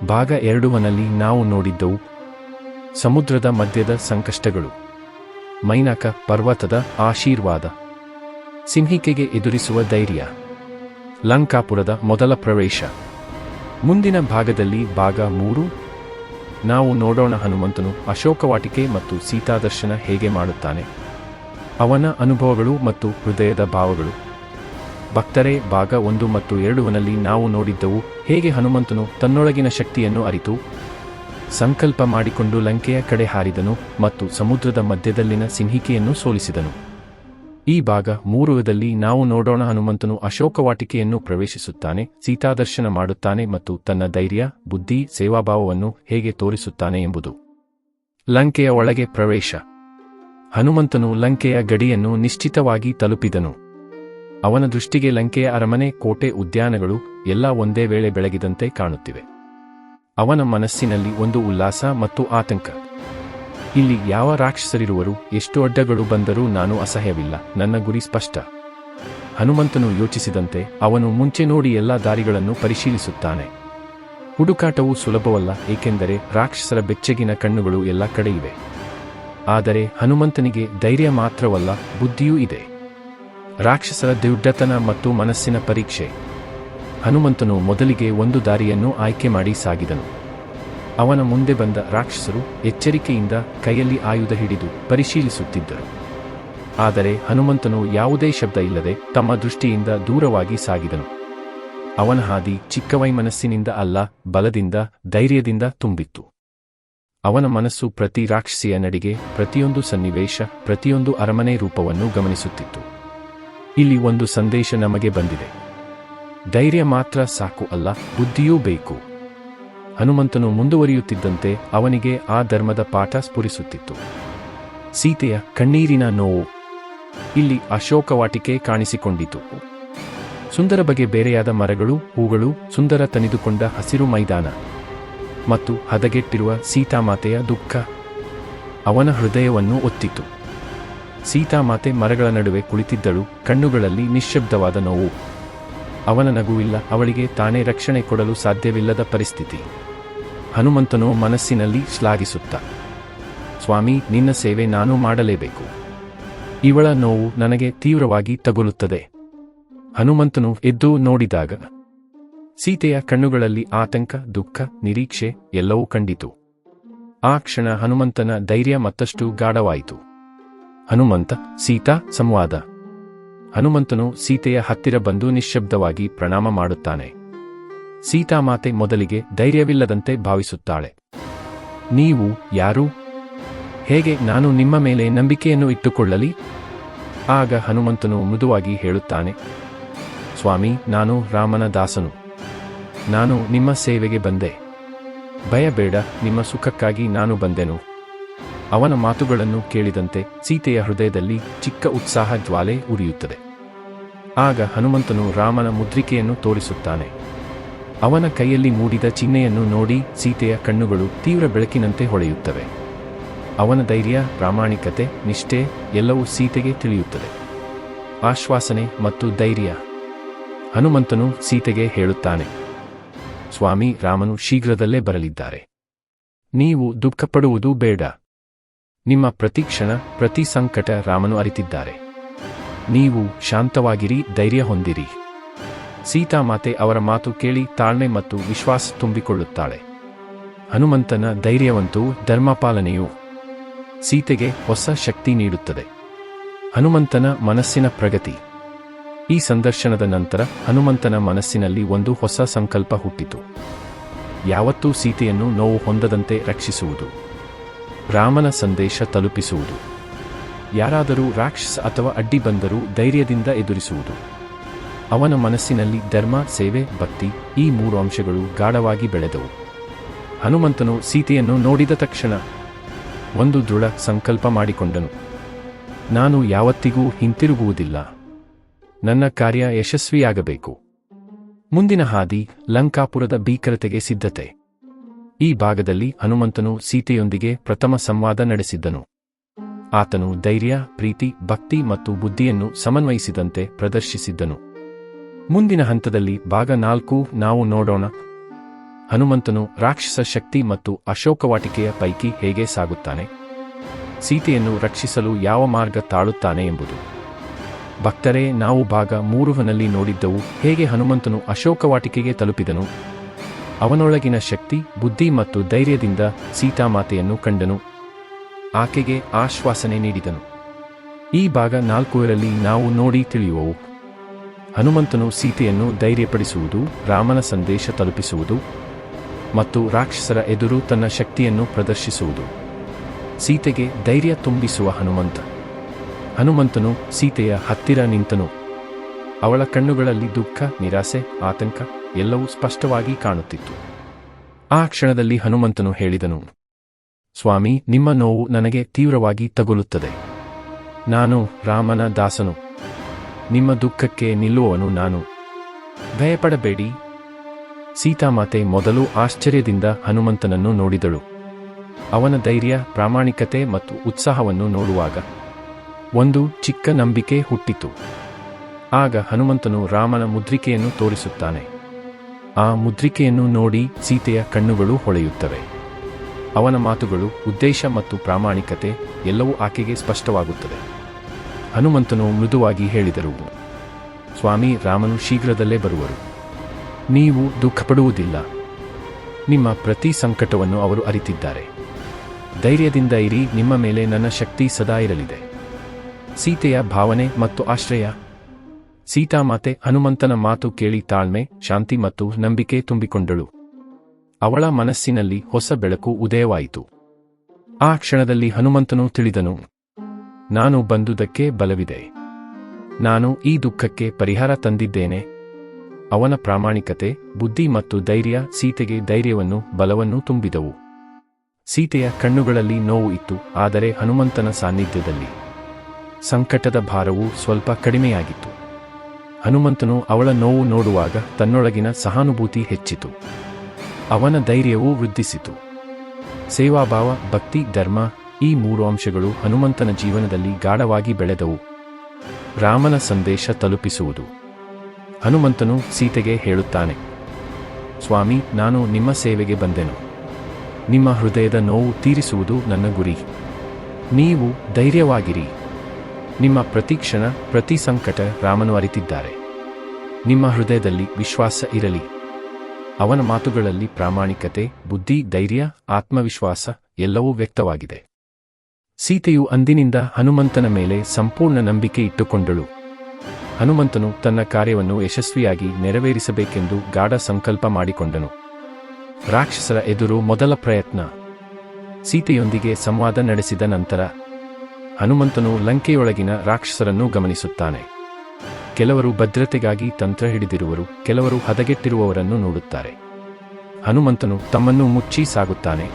ಭಾಗ ಎರಡುವನಲ್ಲಿ ನಾವು ನೋಡಿದ್ದವು ಸಮುದ್ರದ ಮಧ್ಯದ ಸಂಕಷ್ಟಗಳು. ಮೈನಾಕ ಪರ್ವತದ ಆಶೀರ್ವಾದ. ಸಿಂಹಿಕೆಗೆ ಎದುರಿಸುವ ಧೈರ್ಯ. ಲಂಕಾಪುರದ ಮೊದಲ ಪ್ರವೇಶ. ಮುಂದಿನ ಭಾಗದಲ್ಲಿ ಭಾಗ ಮೂರು ನಾವು ನೋಡೋಣ ಹನುಮಂತನು ಅಶೋಕವಾಟಿಕೆ ಮತ್ತು ಸೀತಾದರ್ಶನ ಹೇಗೆ ಮಾಡುತ್ತಾನೆ. ಅವನ ಅನುಭವಗಳು ಮತ್ತು ಹೃದಯದ ಭಾವಗಳು. ಭಕ್ತರೇ, ಭಾಗ ಒಂದು ಮತ್ತು ಎರಡುವನಲ್ಲಿ ನಾವು ನೋಡಿದ್ದವು ಹೇಗೆ ಹನುಮಂತನು ತನ್ನೊಳಗಿನ ಶಕ್ತಿಯನ್ನು ಅರಿತು. ಸಂಕಲ್ಪ ಮಾಡಿಕೊಂಡು ಲಂಕೆಯ ಕಡೆ ಹಾರಿದನು ಮತ್ತು ಸಮುದ್ರದ ಮಧ್ಯದಲ್ಲಿನ ಸಿಂಹಿಕೆಯನ್ನು ಸೋಲಿಸಿದನು. ಈ ಭಾಗ ಮೂರುವದಲ್ಲಿ ನಾವು ನೋಡೋಣ. ಹನುಮಂತನು ಅಶೋಕವಾಟಿಕೆಯನ್ನು ಪ್ರವೇಶಿಸುತ್ತಾನೆ, ಸೀತಾದರ್ಶನ ಮಾಡುತ್ತಾನೆ ಮತ್ತು ತನ್ನ ಧೈರ್ಯ, ಬುದ್ಧಿ, ಸೇವಾಭಾವವನ್ನು ಹೇಗೆ ತೋರಿಸುತ್ತಾನೆ ಎಂಬುದು. ಲಂಕೆಯ ಒಳಗೆ ಪ್ರವೇಶ. ಹನುಮಂತನು ಲಂಕೆಯ ಗಡಿಯನ್ನು ನಿಶ್ಚಿತವಾಗಿ ತಲುಪಿದನು. ಅವನ ದೃಷ್ಟಿಗೆ ಲಂಕೆಯ ಅರಮನೆ, ಕೋಟೆ, ಉದ್ಯಾನಗಳು ಎಲ್ಲ ಒಂದೇ ವೇಳೆ ಬೆಳಗಿದಂತೆ ಕಾಣುತ್ತಿವೆ. ಅವನ ಮನಸ್ಸಿನಲ್ಲಿ ಒಂದು ಉಲ್ಲಾಸ ಮತ್ತು ಆತಂಕ. ಇಲ್ಲಿ ಯಾವ ರಾಕ್ಷಸರಿರುವರು, ಎಷ್ಟು ಅಡ್ಡಗಳು ಬಂದರೂ ನಾನು ಅಸಹ್ಯವಿಲ್ಲ, ನನ್ನ ಗುರಿ ಸ್ಪಷ್ಟ. ಹನುಮಂತನು ಯೋಚಿಸಿದಂತೆ ಅವನು ಮುಂಚೆ ನೋಡಿ ಎಲ್ಲಾ ದಾರಿಗಳನ್ನು ಪರಿಶೀಲಿಸುತ್ತಾನೆ. ಹುಡುಕಾಟವು ಸುಲಭವಲ್ಲ, ಏಕೆಂದರೆ ರಾಕ್ಷಸರ ಬೆಚ್ಚಗಿನ ಕಣ್ಣುಗಳು ಎಲ್ಲ ಕಡೆ ಇವೆ. ಆದರೆ ಹನುಮಂತನಿಗೆ ಧೈರ್ಯ ಮಾತ್ರವಲ್ಲ, ಬುದ್ಧಿಯೂ ಇದೆ. ರಾಕ್ಷಸರ ದಿಡ್ಡತನ ಮತ್ತು ಮನಸ್ಸಿನ ಪರೀಕ್ಷೆ. ಹನುಮಂತನು ಮೊದಲಿಗೆ ಒಂದು ದಾರಿಯನ್ನು ಆಯ್ಕೆ ಮಾಡಿ ಸಾಗಿದನು. ಅವನ ಮುಂದೆ ಬಂದ ರಾಕ್ಷಸರು ಎಚ್ಚರಿಕೆಯಿಂದ ಕೈಯಲ್ಲಿ ಆಯುಧ ಹಿಡಿದು ಪರಿಶೀಲಿಸುತ್ತಿದ್ದರು. ಆದರೆ ಹನುಮಂತನು ಯಾವುದೇ ಶಬ್ದ ಇಲ್ಲದೆ ತಮ್ಮ ದೃಷ್ಟಿಯಿಂದ ದೂರವಾಗಿ ಸಾಗಿದನು. ಅವನ ಹಾದಿ ಚಿಕ್ಕವೈ ಮನಸ್ಸಿನಿಂದ ಅಲ್ಲ, ಬಲದಿಂದ, ಧೈರ್ಯದಿಂದ ತುಂಬಿತ್ತು. ಅವನ ಮನಸ್ಸು ಪ್ರತಿ ರಾಕ್ಷಸಿಯ ನಡಿಗೆ, ಪ್ರತಿಯೊಂದು ಸನ್ನಿವೇಶ, ಪ್ರತಿಯೊಂದು ಅರಮನೆ ರೂಪವನ್ನು ಗಮನಿಸುತ್ತಿತ್ತು. ಇಲ್ಲಿ ಒಂದು ಸಂದೇಶ ನಮಗೆ ಬಂದಿದೆ. ಧೈರ್ಯ ಮಾತ್ರ ಸಾಕು ಅಲ್ಲ, ಬುದ್ಧಿಯೂ ಬೇಕು. ಹನುಮಂತನು ಮುಂದುವರಿಯುತ್ತಿದ್ದಂತೆ ಅವನಿಗೆ ಆ ಧರ್ಮದ ಪಾಠ ಸ್ಫುರಿಸುತ್ತಿತ್ತು. ಸೀತೆಯ ಕಣ್ಣೀರಿನ ನೋವು ಇಲ್ಲಿ ಅಶೋಕವಾಟಿಕೆ ಕಾಣಿಸಿಕೊಂಡಿತು. ಸುಂದರ ಬಗೆ ಬೇರೆಯಾದ ಮರಗಳು, ಹೂಗಳು, ಸುಂದರ ತನಿದುಕೊಂಡ ಹಸಿರು ಮೈದಾನ ಮತ್ತು ಹದಗೆಟ್ಟಿರುವ ಸೀತಾಮಾತೆಯ ದುಃಖ ಅವನ ಹೃದಯವನ್ನು ಒತ್ತಿತು. ಸೀತಾಮಾತೆ ಮರಗಳ ನಡುವೆ ಕುಳಿತಿದ್ದಳು, ಕಣ್ಣುಗಳಲ್ಲಿ ನಿಶ್ಶಬ್ದವಾದ ನೋವು. ಅವನ ನಗುವಿಲ್ಲ, ಅವಳಿಗೆ ತಾನೇ ರಕ್ಷಣೆ ಕೊಡಲು ಸಾಧ್ಯವಿಲ್ಲದ ಪರಿಸ್ಥಿತಿ. ಹನುಮಂತನು ಮನಸ್ಸಿನಲ್ಲಿ ಶ್ಲಾಘಿಸುತ್ತ, ಸ್ವಾಮಿ, ನಿನ್ನ ಸೇವೆ ನಾನು ಮಾಡಲೇಬೇಕು. ಇವಳ ನೋವು ನನಗೆ ತೀವ್ರವಾಗಿ ತಗುಲುತ್ತದೆ. ಹನುಮಂತನು ಎದ್ದು ನೋಡಿದಾಗ, ಸೀತೆಯ ಕಣ್ಣುಗಳಲ್ಲಿ ಆತಂಕ, ದುಃಖ, ನಿರೀಕ್ಷೆ ಎಲ್ಲವೂ ಕಂಡಿತು. ಆ ಕ್ಷಣ ಹನುಮಂತನ ಧೈರ್ಯ ಮತ್ತಷ್ಟು ಗಾಢವಾಯಿತು. ಹನುಮಂತ, ಸೀತಾ, ಸಂವಾದ. ಹನುಮಂತನು ಸೀತೆಯ ಹತ್ತಿರ ಬಂದು ನಿಶ್ಶಬ್ದವಾಗಿ ಪ್ರಣಾಮ ಮಾಡುತ್ತಾನೆ. ಸೀತಾಮಾತೆ ಮೊದಲಿಗೆ ಧೈರ್ಯವಿಲ್ಲದಂತೆ ಭಾವಿಸುತ್ತಾಳೆ. ನೀವು ಯಾರು? ಹೇಗೆ ನಾನು ನಿಮ್ಮ ಮೇಲೆ ನಂಬಿಕೆಯನ್ನು ಇಟ್ಟುಕೊಳ್ಳಲಿ? ಆಗ ಹನುಮಂತನು ಮೃದುವಾಗಿ ಹೇಳುತ್ತಾನೆ. ಸ್ವಾಮಿ, ನಾನು ರಾಮನ ದಾಸನು. ನಾನು ನಿಮ್ಮ ಸೇವೆಗೆ ಬಂದೆ. ಭಯಬೇಡ, ನಿಮ್ಮ ಸುಖಕ್ಕಾಗಿ ನಾನು ಬಂದೆನು. ಅವನ ಮಾತುಗಳನ್ನು ಕೇಳಿದಂತೆ ಸೀತೆಯ ಹೃದಯದಲ್ಲಿ ಚಿಕ್ಕ ಉತ್ಸಾಹ ಜ್ವಾಲೆ ಉರಿಯುತ್ತದೆ. ಆಗ ಹನುಮಂತನು ರಾಮನ ಮುದ್ರಿಕೆಯನ್ನು ತೋರಿಸುತ್ತಾನೆ. ಅವನ ಕೈಯಲ್ಲಿ ಮೂಡಿದ ಚಿಹ್ನೆಯನ್ನು ನೋಡಿ ಸೀತೆಯ ಕಣ್ಣುಗಳು ತೀವ್ರ ಬೆಳಕಿನಂತೆ ಹೊಳೆಯುತ್ತವೆ. ಅವನ ಧೈರ್ಯ, ಪ್ರಾಮಾಣಿಕತೆ, ನಿಷ್ಠೆ ಎಲ್ಲವೂ ಸೀತೆಗೆ ತಿಳಿಯುತ್ತದೆ. ಆಶ್ವಾಸನೆ ಮತ್ತು ಧೈರ್ಯ. ಹನುಮಂತನು ಸೀತೆಗೆ ಹೇಳುತ್ತಾನೆ, ಸ್ವಾಮಿ, ರಾಮನು ಶೀಘ್ರದಲ್ಲೇ ಬರಲಿದ್ದಾರೆ. ನೀವು ದುಃಖಪಡುವುದು ಬೇಡ. ನಿಮ್ಮ ಪ್ರತಿ ಕ್ಷಣ ಪ್ರತಿ ಸಂಕಟ ರಾಮನು ಅರಿತಿದ್ದಾರೆ. ನೀವು ಶಾಂತವಾಗಿರಿ, ಧೈರ್ಯ ಹೊಂದಿರಿ. ಸೀತಾಮಾತೆ ಅವರ ಮಾತು ಕೇಳಿ ತಾಳ್ಮೆ ಮತ್ತು ವಿಶ್ವಾಸ ತುಂಬಿಕೊಳ್ಳುತ್ತಾಳೆ. ಹನುಮಂತನ ಧೈರ್ಯವಂತೂ ಧರ್ಮಪಾಲನೆಯು ಸೀತೆಗೆ ಹೊಸ ಶಕ್ತಿ ನೀಡುತ್ತದೆ. ಹನುಮಂತನ ಮನಸ್ಸಿನ ಪ್ರಗತಿ. ಈ ಸಂದರ್ಶನದ ನಂತರ ಹನುಮಂತನ ಮನಸ್ಸಿನಲ್ಲಿ ಒಂದು ಹೊಸ ಸಂಕಲ್ಪ ಹುಟ್ಟಿತು. ಯಾವತ್ತೂ ಸೀತೆಯನ್ನು ನೋವು ಹೊಂದದಂತೆ ರಕ್ಷಿಸುವುದು. ರಾಮನ ಸಂದೇಶ ತಲುಪಿಸುವುದು. ಯಾರಾದರೂ ರಾಕ್ಷಸ ಅಥವಾ ಅಡ್ಡಿ ಬಂದರೂ ಧೈರ್ಯದಿಂದ ಎದುರಿಸುವುದು. ಅವನ ಮನಸ್ಸಿನಲ್ಲಿ ಧರ್ಮ, ಸೇವೆ, ಭಕ್ತಿ ಈ ಮೂರು ಅಂಶಗಳು ಗಾಢವಾಗಿ ಬೆಳೆದವು. ಹನುಮಂತನು ಸೀತೆಯನ್ನು ನೋಡಿದ ತಕ್ಷಣ ಒಂದು ದೃಢ ಸಂಕಲ್ಪ ಮಾಡಿಕೊಂಡನು. ನಾನು ಯಾವತ್ತಿಗೂ ಹಿಂತಿರುಗುವುದಿಲ್ಲ. ನನ್ನ ಕಾರ್ಯ ಯಶಸ್ವಿಯಾಗಬೇಕು. ಮುಂದಿನ ಹಾದಿ ಲಂಕಾಪುರದ ಭೀಕರತೆಗೆ ಸಿದ್ಧತೆ. ಈ ಭಾಗದಲ್ಲಿ ಹನುಮಂತನು ಸೀತೆಯೊಂದಿಗೆ ಪ್ರಥಮ ಸಂವಾದ ನಡೆಸಿದ್ದನು. ಆತನು ಧೈರ್ಯ, ಪ್ರೀತಿ, ಭಕ್ತಿ ಮತ್ತು ಬುದ್ಧಿಯನ್ನು ಸಮನ್ವಯಿಸಿದಂತೆ ಪ್ರದರ್ಶಿಸಿದ್ದನು. ಮುಂದಿನ ಹಂತದಲ್ಲಿ ಭಾಗ ನಾಲ್ಕು ನಾವು ನೋಡೋಣ. ಹನುಮಂತನು ರಾಕ್ಷಸ ಶಕ್ತಿ ಮತ್ತು ಅಶೋಕವಾಟಿಕೆಯ ಪೈಕಿ ಹೇಗೆ ಸಾಗುತ್ತಾನೆ? ಸೀತೆಯನ್ನು ರಕ್ಷಿಸಲು ಯಾವ ಮಾರ್ಗ ತಾಳುತ್ತಾನೆ ಎಂಬುದು. ಭಕ್ತರೇ, ನಾವು ಭಾಗ ಮೂರುವನಲ್ಲಿ ನೋಡಿದ್ದವು ಹೇಗೆ ಹನುಮಂತನು ಅಶೋಕವಾಟಿಕೆಗೆ ತಲುಪಿದನು? ಅವನೊಳಗಿನ ಶಕ್ತಿ, ಬುದ್ಧಿ ಮತ್ತು ಧೈರ್ಯದಿಂದ ಸೀತಾಮಾತೆಯನ್ನು ಕಂಡನು. ಆಕೆಗೆ ಆಶ್ವಾಸನೆ ನೀಡಿದನು. ಈ ಭಾಗ ನಾಲ್ಕುವರಲ್ಲಿ ನಾವು ನೋಡಿ ತಿಳಿಯುವವು. ಹನುಮಂತನು ಸೀತೆಯನ್ನು ಧೈರ್ಯಪಡಿಸುವುದು, ರಾಮನ ಸಂದೇಶ ತಲುಪಿಸುವುದು ಮತ್ತು ರಾಕ್ಷಸರ ಎದುರು ತನ್ನ ಶಕ್ತಿಯನ್ನು ಪ್ರದರ್ಶಿಸುವುದು. ಸೀತೆಗೆ ಧೈರ್ಯ ತುಂಬಿಸುವ ಹನುಮಂತ. ಹನುಮಂತನು ಸೀತೆಯ ಹತ್ತಿರ ನಿಂತನು. ಅವಳ ಕಣ್ಣುಗಳಲ್ಲಿ ದುಃಖ, ನಿರಾಸೆ, ಆತಂಕ ಎಲ್ಲವೂ ಸ್ಪಷ್ಟವಾಗಿ ಕಾಣುತ್ತಿತ್ತು. ಆ ಕ್ಷಣದಲ್ಲಿ ಹನುಮಂತನು ಹೇಳಿದನು, ಸ್ವಾಮಿ, ನಿಮ್ಮ ನೋವು ನನಗೆ ತೀವ್ರವಾಗಿ ತಗುಲುತ್ತದೆ. ನಾನು ರಾಮನ ದಾಸನು. ನಿಮ್ಮ ದುಃಖಕ್ಕೆ ನಿಲ್ಲುವವನು ನಾನು. ಭಯಪಡಬೇಡಿ. ಸೀತಾಮಾತೆ ಮೊದಲು ಆಶ್ಚರ್ಯದಿಂದ ಹನುಮಂತನನ್ನು ನೋಡಿದಳು. ಅವನ ಧೈರ್ಯ, ಪ್ರಾಮಾಣಿಕತೆ ಮತ್ತು ಉತ್ಸಾಹವನ್ನು ನೋಡುವಾಗ ಒಂದು ಚಿಕ್ಕ ನಂಬಿಕೆ ಹುಟ್ಟಿತು. ಆಗ ಹನುಮಂತನು ರಾಮನ ಮುದ್ರಿಕೆಯನ್ನು ತೋರಿಸುತ್ತಾನೆ. ಆ ಮುದ್ರಿಕೆಯನ್ನು ನೋಡಿ ಸೀತೆಯ ಕಣ್ಣುಗಳು ಹೊಳೆಯುತ್ತವೆ. ಅವನ ಮಾತುಗಳು ಉದ್ದೇಶ ಮತ್ತು ಪ್ರಾಮಾಣಿಕತೆ ಎಲ್ಲವೂ ಆಕೆಗೆ ಸ್ಪಷ್ಟವಾಗುತ್ತದೆ. ಹನುಮಂತನು ಮೃದುವಾಗಿ ಹೇಳಿದರು, ಸ್ವಾಮಿ, ರಾಮನು ಶೀಘ್ರದಲ್ಲೇ ಬರುವರು. ನೀವು ದುಃಖಪಡುವುದಿಲ್ಲ. ನಿಮ್ಮ ಪ್ರತಿ ಸಂಕಟವನ್ನು ಅವರು ಅರಿತಿದ್ದಾರೆ. ಧೈರ್ಯದಿಂದ ಇರಿ, ನಿಮ್ಮ ಮೇಲೆ ನನ್ನ ಶಕ್ತಿ ಸದಾ ಇರಲಿದೆ. ಸೀತೆಯ ಭಾವನೆ ಮತ್ತು ಆಶ್ರಯ ಸೀತಾಮಾತೆ ಹನುಮಂತನ ಮಾತು ಕೇಳಿ ತಾಳ್ಮೆ, ಶಾಂತಿ ಮತ್ತು ನಂಬಿಕೆ ತುಂಬಿಕೊಂಡಳು. ಅವಳ ಮನಸ್ಸಿನಲ್ಲಿ ಹೊಸ ಬೆಳಕು ಉದಯವಾಯಿತು. ಆ ಕ್ಷಣದಲ್ಲಿ ಹನುಮಂತನು ತಿಳಿದನು, ನಾನು ಬಂದುದಕ್ಕೆ ಬಲವಿದೆ. ನಾನು ಈ ದುಃಖಕ್ಕೆ ಪರಿಹಾರ ತಂದಿದ್ದೇನೆ. ಅವನ ಪ್ರಾಮಾಣಿಕತೆ, ಬುದ್ಧಿ ಮತ್ತು ಧೈರ್ಯ ಸೀತೆಗೆ ಧೈರ್ಯವನ್ನು, ಬಲವನ್ನು ತುಂಬಿದವು. ಸೀತೆಯ ಕಣ್ಣುಗಳಲ್ಲಿ ನೋವು ಇತ್ತು, ಆದರೆ ಹನುಮಂತನ ಸಾನ್ನಿಧ್ಯದಲ್ಲಿ ಸಂಕಟದ ಭಾರವು ಸ್ವಲ್ಪ ಕಡಿಮೆಯಾಗಿತ್ತು. ಹನುಮಂತನು ಅವಳ ನೋವು ನೋಡುವಾಗ ತನ್ನೊಳಗಿನ ಸಹಾನುಭೂತಿ ಹೆಚ್ಚಿತು. ಅವನ ಧೈರ್ಯವೂ ವೃದ್ಧಿಸಿತು. ಸೇವಾಭಾವ, ಭಕ್ತಿ, ಧರ್ಮ ಈ ಮೂರು ಅಂಶಗಳು ಹನುಮಂತನ ಜೀವನದಲ್ಲಿ ಗಾಢವಾಗಿ ಬೆಳೆದವು. ರಾಮನ ಸಂದೇಶ ತಲುಪಿಸುವುದು. ಹನುಮಂತನು ಸೀತೆಗೆ ಹೇಳುತ್ತಾನೆ, ಸ್ವಾಮಿ, ನಾನು ನಿಮ್ಮ ಸೇವೆಗೆ ಬಂದೆನು. ನಿಮ್ಮ ಹೃದಯದ ನೋವು ತೀರಿಸುವುದು ನನ್ನ ಗುರಿ. ನೀವು ಧೈರ್ಯವಾಗಿರಿ. ನಿಮ್ಮ ಪ್ರತಿ ಕ್ಷಣ ಪ್ರತಿ ಸಂಕಟ ರಾಮನು ಅರಿತಿದ್ದಾರೆ. ನಿಮ್ಮ ಹೃದಯದಲ್ಲಿ ವಿಶ್ವಾಸ ಇರಲಿ. ಅವನ ಮಾತುಗಳಲ್ಲಿ ಪ್ರಾಮಾಣಿಕತೆ, ಬುದ್ಧಿ, ಧೈರ್ಯ, ಆತ್ಮವಿಶ್ವಾಸ ಎಲ್ಲವೂ ವ್ಯಕ್ತವಾಗಿದೆ. ಸೀತೆಯು ಅಂದಿನಿಂದ ಹನುಮಂತನ ಮೇಲೆ ಸಂಪೂರ್ಣ ನಂಬಿಕೆ ಇಟ್ಟುಕೊಂಡಳು. ಹನುಮಂತನು ತನ್ನ ಕಾರ್ಯವನ್ನು ಯಶಸ್ವಿಯಾಗಿ ನೆರವೇರಿಸಬೇಕೆಂದು ಗಾಢ ಸಂಕಲ್ಪ ಮಾಡಿಕೊಂಡನು. ರಾಕ್ಷಸರ ಎದುರು ಮೊದಲ ಪ್ರಯತ್ನ. ಸೀತೆಯೊಂದಿಗೆ ಸಂವಾದ ನಡೆಸಿದ ನಂತರ ಹನುಮಂತನು ಲಂಕೆಯೊಳಗಿನ ರಾಕ್ಷಸರನ್ನು ಗಮನಿಸುತ್ತಾನೆ. ಕೆಲವರು ಭದ್ರತೆಗಾಗಿ ತಂತ್ರ ಹಿಡಿದಿರುವರು, ಕೆಲವರು ಹದಗೆಟ್ಟಿರುವವರನ್ನು ನೋಡುತ್ತಾರೆ. ಹನುಮಂತನು ತಮ್ಮನ್ನು ಮುಚ್ಚಿ ಸಾಗುತ್ತಾನೆ.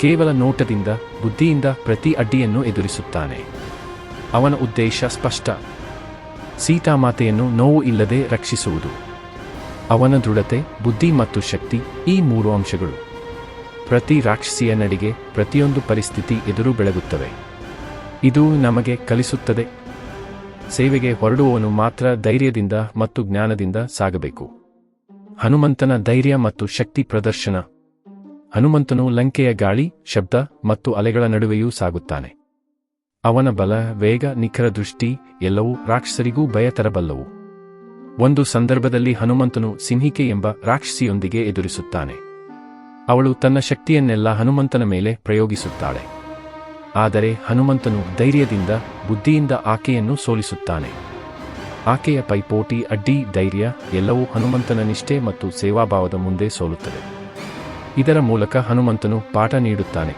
ಕೇವಲ ನೋಟದಿಂದ, ಬುದ್ಧಿಯಿಂದ ಪ್ರತಿ ಅಡ್ಡಿಯನ್ನು ಎದುರಿಸುತ್ತಾನೆ. ಅವನ ಉದ್ದೇಶ ಸ್ಪಷ್ಟ. ಸೀತಾಮಾತೆಯನ್ನು ನೋವು ಇಲ್ಲದೆ ರಕ್ಷಿಸುವುದು. ಅವನ ದೃಢತೆ, ಬುದ್ಧಿ ಮತ್ತು ಶಕ್ತಿ ಈ ಮೂರು ಅಂಶಗಳು. ಪ್ರತಿ ರಾಕ್ಷಸಿಯ ನಡಿಗೆ ಪ್ರತಿಯೊಂದು ಪರಿಸ್ಥಿತಿ ಎದುರು ಬೆಳಗುತ್ತವೆ. ಇದು ನಮಗೆ ಕಲಿಸುತ್ತದೆ. ಸೇವೆಗೆ ಹೊರಡುವವನು ಮಾತ್ರ ಧೈರ್ಯದಿಂದ ಮತ್ತು ಜ್ಞಾನದಿಂದ ಸಾಗಬೇಕು. ಹನುಮಂತನ ಧೈರ್ಯ ಮತ್ತು ಶಕ್ತಿ ಪ್ರದರ್ಶನ. ಹನುಮಂತನು ಲಂಕೆಯ ಗಾಳಿ, ಶಬ್ದ ಮತ್ತು ಅಲೆಗಳ ನಡುವೆಯೂ ಸಾಗುತ್ತಾನೆ. ಅವನ ಬಲ, ವೇಗ, ನಿಖರ ದೃಷ್ಟಿ ಎಲ್ಲವೂ ರಾಕ್ಷಸರಿಗೂ ಭಯ ತರಬಲ್ಲವು ಒಂದು ಸಂದರ್ಭದಲ್ಲಿ ಹನುಮಂತನು ಸಿಂಹಿಕೆ ಎಂಬ ರಾಕ್ಷಸಿಯೊಂದಿಗೆ ಎದುರಿಸುತ್ತಾನೆ. ಅವಳು ತನ್ನ ಶಕ್ತಿಯನ್ನೆಲ್ಲ ಹನುಮಂತನ ಮೇಲೆ ಪ್ರಯೋಗಿಸುತ್ತಾಳೆ. ಆದರೆ ಹನುಮಂತನು ಧೈರ್ಯದಿಂದ ಬುದ್ಧಿಯಿಂದ ಆಕೆಯನ್ನು ಸೋಲಿಸುತ್ತಾನೆ. ಆಕೆಯ ಪೈಪೋಟಿ, ಅಡ್ಡಿ, ಧೈರ್ಯ ಎಲ್ಲವೂ ಹನುಮಂತನ ನಿಷ್ಠೆ ಮತ್ತು ಸೇವಾಭಾವದ ಮುಂದೆ ಸೋಲುತ್ತದೆ. ಇದರ ಮೂಲಕ ಹನುಮಂತನು ಪಾಠ ನೀಡುತ್ತಾನೆ.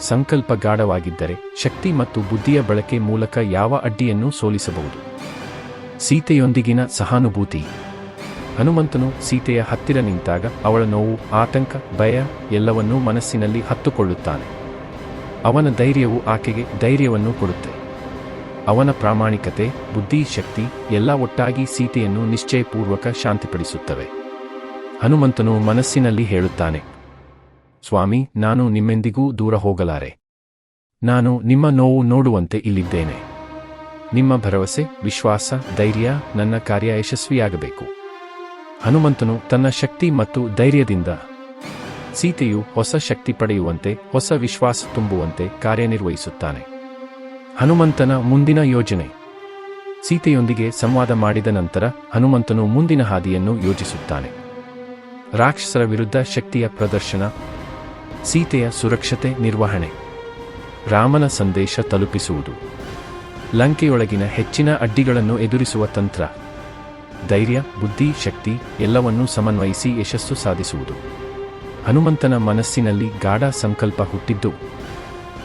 ಸಂಕಲ್ಪ ಗಾಢವಾಗಿದ್ದರೆ ಶಕ್ತಿ ಮತ್ತು ಬುದ್ಧಿಯ ಬಳಕೆ ಮೂಲಕ ಯಾವ ಅಡ್ಡಿಯನ್ನು ಸೋಲಿಸಬಹುದು. ಸೀತೆಯೊಂದಿಗಿನ ಸಹಾನುಭೂತಿ. ಹನುಮಂತನು ಸೀತೆಯ ಹತ್ತಿರ ನಿಂತಾಗ ಅವಳ ನೋವು, ಆತಂಕ, ಭಯ ಎಲ್ಲವನ್ನೂ ಮನಸ್ಸಿನಲ್ಲಿ ಹತ್ತುಕೊಳ್ಳುತ್ತಾನೆ. ಅವನ ಧೈರ್ಯವು ಆಕೆಗೆ ಧೈರ್ಯವನ್ನು ಕೊಡುತ್ತೆ. ಅವನ ಪ್ರಾಮಾಣಿಕತೆ, ಬುದ್ಧಿ, ಶಕ್ತಿ ಎಲ್ಲ ಒಟ್ಟಾಗಿ ಸೀತೆಯನ್ನು ನಿಶ್ಚಯಪೂರ್ವಕ ಶಾಂತಿಪಡಿಸುತ್ತವೆ. ಹನುಮಂತನು ಮನಸ್ಸಿನಲ್ಲಿ ಹೇಳುತ್ತಾನೆ, ಸ್ವಾಮಿ, ನಾನು ನಿಮ್ಮೆಂದಿಗೂ ದೂರ ಹೋಗಲಾರೆ. ನಾನು ನಿಮ್ಮ ನೋವು ನೋಡುವಂತೆ ಇಲ್ಲಿದ್ದೇನೆ. ನಿಮ್ಮ ಭರವಸೆ, ವಿಶ್ವಾಸ, ಧೈರ್ಯ ನನ್ನ ಕಾರ್ಯ ಯಶಸ್ವಿಯಾಗಬೇಕು. ಹನುಮಂತನು ತನ್ನ ಶಕ್ತಿ ಮತ್ತು ಧೈರ್ಯದಿಂದ ಸೀತೆಯು ಹೊಸ ಶಕ್ತಿ ಪಡೆಯುವಂತೆ, ಹೊಸ ವಿಶ್ವಾಸ ತುಂಬುವಂತೆ ಕಾರ್ಯನಿರ್ವಹಿಸುತ್ತಾನೆ. ಹನುಮಂತನ ಮುಂದಿನ ಯೋಜನೆ. ಸೀತೆಯೊಂದಿಗೆ ಸಂವಾದ ಮಾಡಿದ ನಂತರ ಹನುಮಂತನು ಮುಂದಿನ ಹಾದಿಯನ್ನು ಯೋಜಿಸುತ್ತಾನೆ. ರಾಕ್ಷಸರ ವಿರುದ್ಧ ಶಕ್ತಿಯ ಪ್ರದರ್ಶನ, ಸೀತೆಯ ಸುರಕ್ಷತೆ ನಿರ್ವಹಣೆ, ರಾಮನ ಸಂದೇಶ ತಲುಪಿಸುವುದು, ಲಂಕೆಯೊಳಗಿನ ಹೆಚ್ಚಿನ ಅಡ್ಡಿಗಳನ್ನು ಎದುರಿಸುವ ತಂತ್ರ, ಧೈರ್ಯ, ಬುದ್ಧಿ, ಶಕ್ತಿ ಎಲ್ಲವನ್ನೂ ಸಮನ್ವಯಿಸಿ ಯಶಸ್ಸು ಸಾಧಿಸುವುದು. ಹನುಮಂತನ ಮನಸ್ಸಿನಲ್ಲಿ ಗಾಢ ಸಂಕಲ್ಪ ಹುಟ್ಟಿದ್ದು.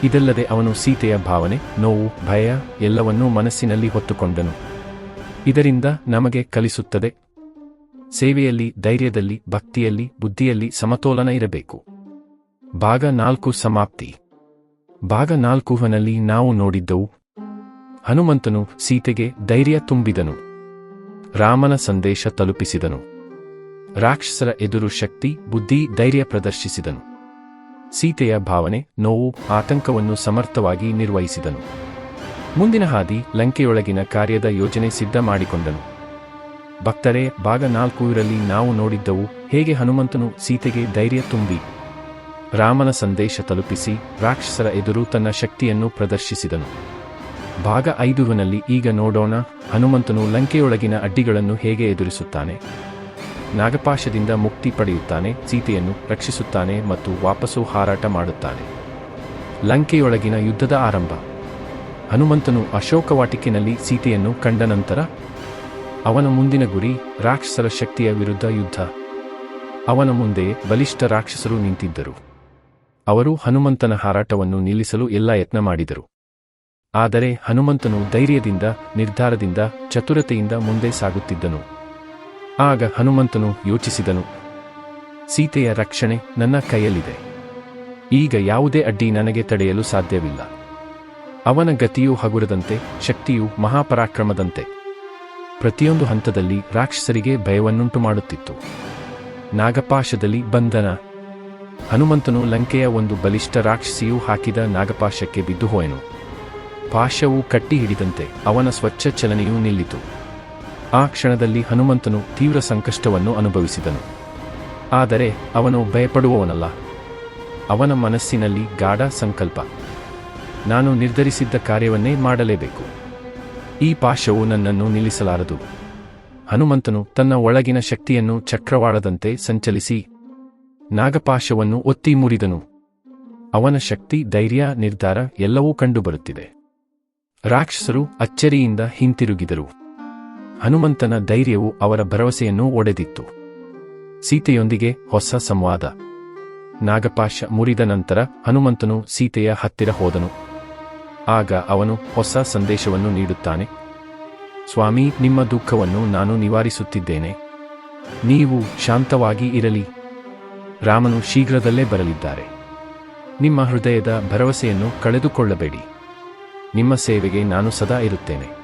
ಇದಲ್ಲದೆ ಅವನು ಸೀತೆಯ ಭಾವನೆ, ನೋವು, ಭಯ ಎಲ್ಲವನ್ನೂ ಮನಸ್ಸಿನಲ್ಲಿ ಹೊತ್ತುಕೊಂಡನು. ಇದರಿಂದ ನಮಗೆ ಕಲಿಸುತ್ತದೆ. ಸೇವೆಯಲ್ಲಿ, ಧೈರ್ಯದಲ್ಲಿ, ಭಕ್ತಿಯಲ್ಲಿ, ಬುದ್ಧಿಯಲ್ಲಿ ಸಮತೋಲನ ಇರಬೇಕು. ಭಾಗ ನಾಲ್ಕು ಸಮಾಪ್ತಿ. ಭಾಗ ನಾಲ್ಕುವನಲ್ಲಿ ನಾವು ನೋಡಿದ್ದವು. ಹನುಮಂತನು ಸೀತೆಗೆ ಧೈರ್ಯ ತುಂಬಿದನು. ರಾಮನ ಸಂದೇಶ ತಲುಪಿಸಿದನು. ರಾಕ್ಷಸರ ಎದುರು ಶಕ್ತಿ, ಬುದ್ಧಿ, ಧೈರ್ಯ ಪ್ರದರ್ಶಿಸಿದನು. ಸೀತೆಯ ಭಾವನೆ, ನೋವು, ಆತಂಕವನ್ನು ಸಮರ್ಥವಾಗಿ ನಿರ್ವಹಿಸಿದನು. ಮುಂದಿನ ಹಾದಿ ಲಂಕೆಯೊಳಗಿನ ಕಾರ್ಯದ ಯೋಜನೆ ಸಿದ್ಧ ಮಾಡಿಕೊಂಡನು. ಭಕ್ತರೇ, ಭಾಗ ನಾಲ್ಕೂರಲ್ಲಿ ನಾವು ನೋಡಿದ್ದವು ಹೇಗೆ ಹನುಮಂತನು ಸೀತೆಗೆ ಧೈರ್ಯ ತುಂಬಿ, ರಾಮನ ಸಂದೇಶ ತಲುಪಿಸಿ ರಾಕ್ಷಸರ ಎದುರು ತನ್ನ ಶಕ್ತಿಯನ್ನು ಪ್ರದರ್ಶಿಸಿದನು. ಭಾಗ ಐದುವಿನಲ್ಲಿ ಈಗ ನೋಡೋಣ ಹನುಮಂತನು ಲಂಕೆಯೊಳಗಿನ ಅಡ್ಡಿಗಳನ್ನು ಹೇಗೆ ಎದುರಿಸುತ್ತಾನೆ. ನಾಗಪಾಶದಿಂದ ಮುಕ್ತಿ ಪಡೆಯುತ್ತಾನೆ, ಸೀತೆಯನ್ನು ರಕ್ಷಿಸುತ್ತಾನೆ ಮತ್ತು ವಾಪಸು ಹಾರಾಟ ಮಾಡುತ್ತಾನೆ. ಲಂಕೆಯೊಳಗಿನ ಯುದ್ಧದ ಆರಂಭ. ಹನುಮಂತನು ಅಶೋಕವಾಟಿಕೆನಲ್ಲಿ ಸೀತೆಯನ್ನು ಕಂಡ ನಂತರ, ಅವನ ಮುಂದಿನ ಗುರಿ ರಾಕ್ಷಸರ ಶಕ್ತಿಯ ವಿರುದ್ಧ ಯುದ್ಧ. ಅವನ ಮುಂದೆ ಬಲಿಷ್ಠ ರಾಕ್ಷಸರು ನಿಂತಿದ್ದರು. ಅವರು ಹನುಮಂತನ ಹಾರಾಟವನ್ನು ನಿಲ್ಲಿಸಲು ಎಲ್ಲ ಯತ್ನ ಮಾಡಿದರು. ಆದರೆ ಹನುಮಂತನು ಧೈರ್ಯದಿಂದ, ನಿರ್ಧಾರದಿಂದ, ಚತುರತೆಯಿಂದ ಮುಂದೆ ಸಾಗುತ್ತಿದ್ದನು. ಆಗ ಹನುಮಂತನು ಯೋಚಿಸಿದನು. ಸೀತೆಯ ರಕ್ಷಣೆ ನನ್ನ ಕೈಯಲ್ಲಿದೆ. ಈಗ ಯಾವುದೇ ಅಡ್ಡಿ ನನಗೆ ತಡೆಯಲು ಸಾಧ್ಯವಿಲ್ಲ. ಅವನ ಗತಿಯು ಹಗುರದಂತೆ, ಶಕ್ತಿಯು ಮಹಾಪರಾಕ್ರಮದಂತೆ. ಪ್ರತಿಯೊಂದು ಹಂತದಲ್ಲಿ ರಾಕ್ಷಸರಿಗೆ ಭಯವನ್ನುಂಟು ಮಾಡುತ್ತಿತ್ತು. ನಾಗಪಾಶದಲ್ಲಿ ಬಂಧನ. ಹನುಮಂತನು ಲಂಕೆಯ ಒಂದು ಬಲಿಷ್ಠ ರಾಕ್ಷಸಿಯು ಹಾಕಿದ ನಾಗಪಾಶಕ್ಕೆ ಬಿದ್ದು ಹೋಯನು ಪಾಶವು ಕಟ್ಟಿ ಹಿಡಿದಂತೆ ಅವನ ಸ್ವಚ್ಛ ಚಲನೆಯೂ ನಿಲ್ಲಿತು. ಆ ಕ್ಷಣದಲ್ಲಿ ಹನುಮಂತನು ತೀವ್ರ ಸಂಕಷ್ಟವನ್ನು ಅನುಭವಿಸಿದನು. ಆದರೆ ಅವನು ಭಯಪಡುವವನಲ್ಲ. ಅವನ ಮನಸ್ಸಿನಲ್ಲಿ ಗಾಢ ಸಂಕಲ್ಪ. ನಾನು ನಿರ್ಧರಿಸಿದ್ದ ಕಾರ್ಯವನ್ನೇ ಮಾಡಲೇಬೇಕು. ಈ ಪಾಶವು ನನ್ನನ್ನು ನಿಲ್ಲಿಸಲಾರದು. ಹನುಮಂತನು ತನ್ನ ಒಳಗಿನ ಶಕ್ತಿಯನ್ನು ಚಕ್ರವಾಳದಂತೆ ಸಂಚಲಿಸಿ ನಾಗಪಾಶವನ್ನು ಒತ್ತಿ ಮುರಿದನು. ಅವನ ಶಕ್ತಿ, ಧೈರ್ಯ, ನಿರ್ಧಾರ ಎಲ್ಲವೂ ಕಂಡುಬರುತ್ತಿದೆ. ರಾಕ್ಷಸರು ಅಚ್ಚರಿಯಿಂದ ಹಿಂತಿರುಗಿದರು. ಹನುಮಂತನ ಧೈರ್ಯವು ಅವರ ಭರವಸೆಯನ್ನು ಒಡೆದಿತ್ತು. ಸೀತೆಯೊಂದಿಗೆ ಹೊಸ ಸಂವಾದ. ನಾಗಪಾಶ ಮುರಿದ ನಂತರ ಹನುಮಂತನು ಸೀತೆಯ ಹತ್ತಿರ ಹೋದನು. ಆಗ ಅವನು ಹೊಸ ಸಂದೇಶವನ್ನು ನೀಡುತ್ತಾನೆ. ಸ್ವಾಮಿ, ನಿಮ್ಮ ದುಃಖವನ್ನು ನಾನು ನಿವಾರಿಸುತ್ತಿದ್ದೇನೆ. ನೀವು ಶಾಂತವಾಗಿ ಇರಲಿ. ರಾಮನು ಶೀಘ್ರದಲ್ಲೇ ಬರಲಿದ್ದಾರೆ. ನಿಮ್ಮ ಹೃದಯದ ಭರವಸೆಯನ್ನು ಕಳೆದುಕೊಳ್ಳಬೇಡಿ. ನಿಮ್ಮ ಸೇವೆಗೆ ನಾನು ಸದಾ ಇರುತ್ತೇನೆ.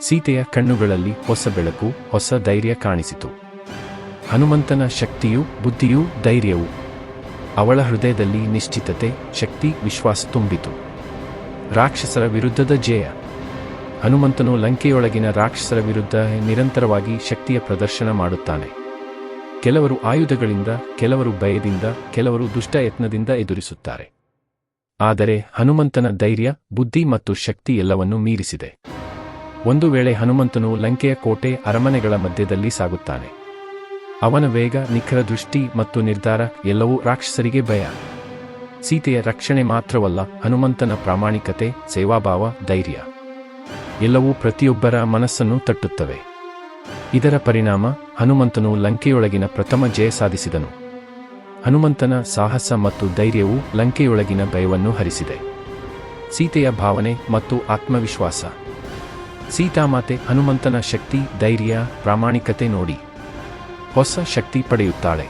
ಸೀತೆಯ ಕಣ್ಣುಗಳಲ್ಲಿ ಹೊಸ ಬೆಳಕು, ಹೊಸ ಧೈರ್ಯ ಕಾಣಿಸಿತು. ಹನುಮಂತನ ಶಕ್ತಿಯು, ಬುದ್ಧಿಯೂ ಧೈರ್ಯವು. ಅವಳ ಹೃದಯದಲ್ಲಿ ನಿಶ್ಚಿತತೆ, ಶಕ್ತಿ, ವಿಶ್ವಾಸ ತುಂಬಿತು. ರಾಕ್ಷಸರ ವಿರುದ್ಧದ ಜಯ. ಹನುಮಂತನು ಲಂಕೆಯೊಳಗಿನ ರಾಕ್ಷಸರ ವಿರುದ್ಧ ನಿರಂತರವಾಗಿ ಶಕ್ತಿಯ ಪ್ರದರ್ಶನ ಮಾಡುತ್ತಾನೆ. ಕೆಲವರು ಆಯುಧಗಳಿಂದ, ಕೆಲವರು ಭಯದಿಂದ, ಕೆಲವರು ದುಷ್ಟ ಯತ್ನದಿಂದ ಎದುರಿಸುತ್ತಾರೆ. ಆದರೆ ಹನುಮಂತನ ಧೈರ್ಯ, ಬುದ್ಧಿ ಮತ್ತು ಶಕ್ತಿ ಎಲ್ಲವನ್ನೂ ಮೀರಿಸಿದೆ. ಒಂದು ವೇಳೆ ಹನುಮಂತನು ಲಂಕೆಯ ಕೋಟೆ ಅರಮನೆಗಳ ಮಧ್ಯದಲ್ಲಿ ಸಾಗುತ್ತಾನೆ. ಅವನ ವೇಗ, ನಿಖರ ದೃಷ್ಟಿ ಮತ್ತು ನಿರ್ಧಾರ ಎಲ್ಲವೂ ರಾಕ್ಷಸರಿಗೆ ಭಯ. ಸೀತೆಯ ರಕ್ಷಣೆ ಮಾತ್ರವಲ್ಲ, ಹನುಮಂತನ ಪ್ರಾಮಾಣಿಕತೆ, ಸೇವಾಭಾವ, ಧೈರ್ಯ. ಎಲ್ಲವೂ ಪ್ರತಿಯೊಬ್ಬರ ಮನಸ್ಸನ್ನು ತಟ್ಟುತ್ತವೆ. ಇದರ ಪರಿಣಾಮ, ಹನುಮಂತನು ಲಂಕೆಯೊಳಗಿನ ಪ್ರಥಮ ಜಯ ಸಾಧಿಸಿದನು. ಹನುಮಂತನ ಸಾಹಸ ಮತ್ತು ಧೈರ್ಯವು ಲಂಕೆಯೊಳಗಿನ ಭಯವನ್ನು ಹರಿಸಿದೆ. ಸೀತೆಯ ಭಾವನೆ ಮತ್ತು ಆತ್ಮವಿಶ್ವಾಸ. ಸೀತಾಮಾತೆ ಹನುಮಂತನ ಶಕ್ತಿ, ಧೈರ್ಯ, ಪ್ರಾಮಾಣಿಕತೆ ನೋಡಿ. ಹೊಸ ಶಕ್ತಿ ಪಡೆಯುತ್ತಾಳೆ.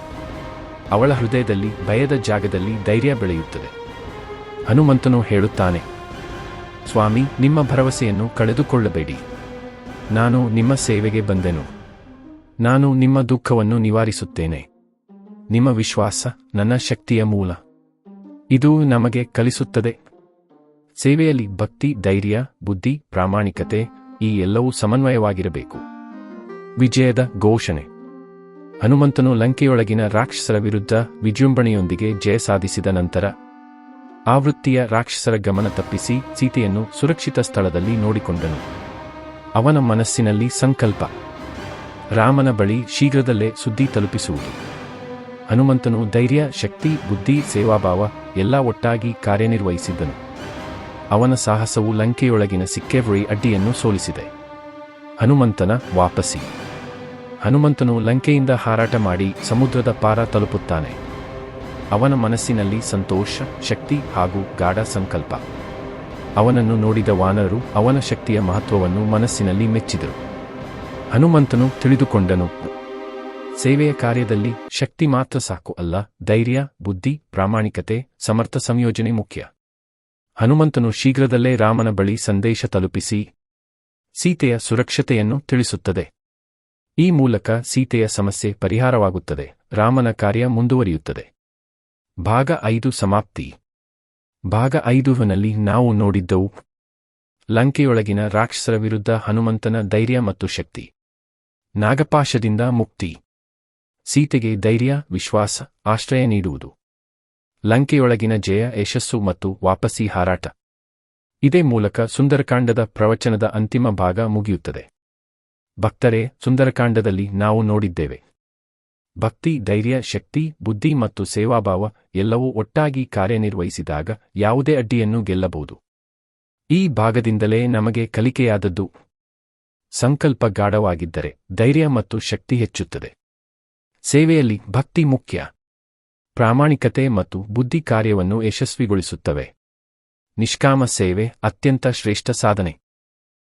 ಅವಳ ಹೃದಯದಲ್ಲಿ, ಭಯದ ಜಾಗದಲ್ಲಿ ಧೈರ್ಯ ಬೆಳೆಯುತ್ತದೆ. ಹನುಮಂತನು ಹೇಳುತ್ತಾನೆ, ಸ್ವಾಮಿ, ನಿಮ್ಮ ಭರವಸೆಯನ್ನು ಕಳೆದುಕೊಳ್ಳಬೇಡಿ. ನಾನು ನಿಮ್ಮ ಸೇವೆಗೆ ಬಂದೆನು. ನಾನು ನಿಮ್ಮ ದುಃಖವನ್ನು ನಿವಾರಿಸುತ್ತೇನೆ. ನಿಮ್ಮ ವಿಶ್ವಾಸ ನನ್ನ ಶಕ್ತಿಯ ಮೂಲ. ಇದು ನಮಗೆ ಕಲಿಸುತ್ತದೆ. ಸೇವೆಯಲ್ಲಿ ಭಕ್ತಿ, ಧೈರ್ಯ, ಬುದ್ಧಿ, ಪ್ರಾಮಾಣಿಕತೆ ಈ ಎಲ್ಲವೂ ಸಮನ್ವಯವಾಗಿರಬೇಕು. ವಿಜಯದ ಘೋಷಣೆ. ಹನುಮಂತನು ಲಂಕೆಯೊಳಗಿನ ರಾಕ್ಷಸರ ವಿರುದ್ಧ ವಿಜೃಂಭಣೆಯೊಂದಿಗೆ ಜಯ ಸಾಧಿಸಿದ ನಂತರ, ಆವೃತ್ತಿಯ ರಾಕ್ಷಸರ ಗಮನ ತಪ್ಪಿಸಿ ಸೀತೆಯನ್ನು ಸುರಕ್ಷಿತ ಸ್ಥಳದಲ್ಲಿ ನೋಡಿಕೊಂಡನು. ಅವನ ಮನಸ್ಸಿನಲ್ಲಿ ಸಂಕಲ್ಪ. ರಾಮನ ಬಳಿ ಶೀಘ್ರದಲ್ಲೇ ಸುದ್ದಿ ತಲುಪಿಸುವುದು. ಹನುಮಂತನು ಧೈರ್ಯ, ಶಕ್ತಿ, ಬುದ್ಧಿ, ಸೇವಾಭಾವ ಎಲ್ಲ ಒಟ್ಟಾಗಿ ಕಾರ್ಯನಿರ್ವಹಿಸಿದ್ದನು. ಅವನ ಸಾಹಸವು ಲಂಕೆಯೊಳಗಿನ ಸಿಕ್ಕೆವ್ರಿ ಅಡ್ಡಿಯನ್ನು ಸೋಲಿಸಿದೆ. ಹನುಮಂತನ ವಾಪಸಿ. ಹನುಮಂತನು ಲಂಕೆಯಿಂದ ಹಾರಾಟ ಮಾಡಿ ಸಮುದ್ರದ ಪಾರ ತಲುಪುತ್ತಾನೆ. ಅವನ ಮನಸ್ಸಿನಲ್ಲಿ ಸಂತೋಷ, ಶಕ್ತಿ ಹಾಗೂ ಗಾಢ ಸಂಕಲ್ಪ. ಅವನನ್ನು ನೋಡಿದ ವಾನರರು ಅವನ ಶಕ್ತಿಯ ಮಹತ್ವವನ್ನು ಮನಸ್ಸಿನಲ್ಲಿ ಮೆಚ್ಚಿದರು. ಹನುಮಂತನು ತಿಳಿದುಕೊಂಡನು, ಸೇವೆಯ ಕಾರ್ಯದಲ್ಲಿ ಶಕ್ತಿ ಮಾತ್ರ ಸಾಕು ಅಲ್ಲ, ಧೈರ್ಯ, ಬುದ್ಧಿ, ಪ್ರಾಮಾಣಿಕತೆ, ಸಮರ್ಥ ಸಂಯೋಜನೆ ಮುಖ್ಯ. ಹನುಮಂತನು ಶೀಘ್ರದಲ್ಲೇ ರಾಮನ ಬಳಿ ಸಂದೇಶ ತಲುಪಿಸಿ ಸೀತೆಯ ಸುರಕ್ಷತೆಯನ್ನು ತಿಳಿಸುತ್ತದೆ. ಈ ಮೂಲಕ ಸೀತೆಯ ಸಮಸ್ಯೆ ಪರಿಹಾರವಾಗುತ್ತದೆ. ರಾಮನ ಕಾರ್ಯ ಮುಂದುವರಿಯುತ್ತದೆ. ಭಾಗ ಐದು ಸಮಾಪ್ತಿ. ಭಾಗ ಐದುವಿನಲ್ಲಿ ನಾವು ನೋಡಿದ್ದವು ಲಂಕೆಯೊಳಗಿನ ರಾಕ್ಷಸರ ವಿರುದ್ಧ ಹನುಮಂತನ ಧೈರ್ಯ ಮತ್ತು ಶಕ್ತಿ. ನಾಗಪಾಶದಿಂದ ಮುಕ್ತಿ. ಸೀತೆಗೆ ಧೈರ್ಯ, ವಿಶ್ವಾಸ, ಆಶ್ರಯ ನೀಡುವುದು. ಲಂಕೆಯೊಳಗಿನ ಜಯ, ಯಶಸ್ಸು ಮತ್ತು ವಾಪಸಿ ಹಾರಾಟ. ಇದೇ ಮೂಲಕ ಸುಂದರಕಾಂಡದ ಪ್ರವಚನದ ಅಂತಿಮ ಭಾಗ ಮುಗಿಯುತ್ತದೆ. ಭಕ್ತರೇ, ಸುಂದರಕಾಂಡದಲ್ಲಿ ನಾವು ನೋಡಿದ್ದೇವೆ. ಭಕ್ತಿ, ಧೈರ್ಯ, ಶಕ್ತಿ, ಬುದ್ಧಿ ಮತ್ತು ಸೇವಾಭಾವ ಎಲ್ಲವೂ ಒಟ್ಟಾಗಿ ಕಾರ್ಯನಿರ್ವಹಿಸಿದಾಗ ಯಾವುದೇ ಅಡ್ಡಿಯನ್ನು ಗೆಲ್ಲಬಹುದು. ಈ ಭಾಗದಿಂದಲೇ ನಮಗೆ ಕಲಿಕೆಯಾದದ್ದು ಸಂಕಲ್ಪ ಗಾಢವಾಗಿದ್ದರೆ ಧೈರ್ಯ ಮತ್ತು ಶಕ್ತಿ ಹೆಚ್ಚುತ್ತದೆ. ಸೇವೆಯಲ್ಲಿ ಭಕ್ತಿ ಮುಖ್ಯ. ಪ್ರಾಮಾಣಿಕತೆ ಮತ್ತು ಬುದ್ಧಿ ಕಾರ್ಯವನ್ನು ಯಶಸ್ವಿಗೊಳಿಸುತ್ತವೆ. ನಿಷ್ಕಾಮ ಸೇವೆ ಅತ್ಯಂತ ಶ್ರೇಷ್ಠ ಸಾಧನೆ.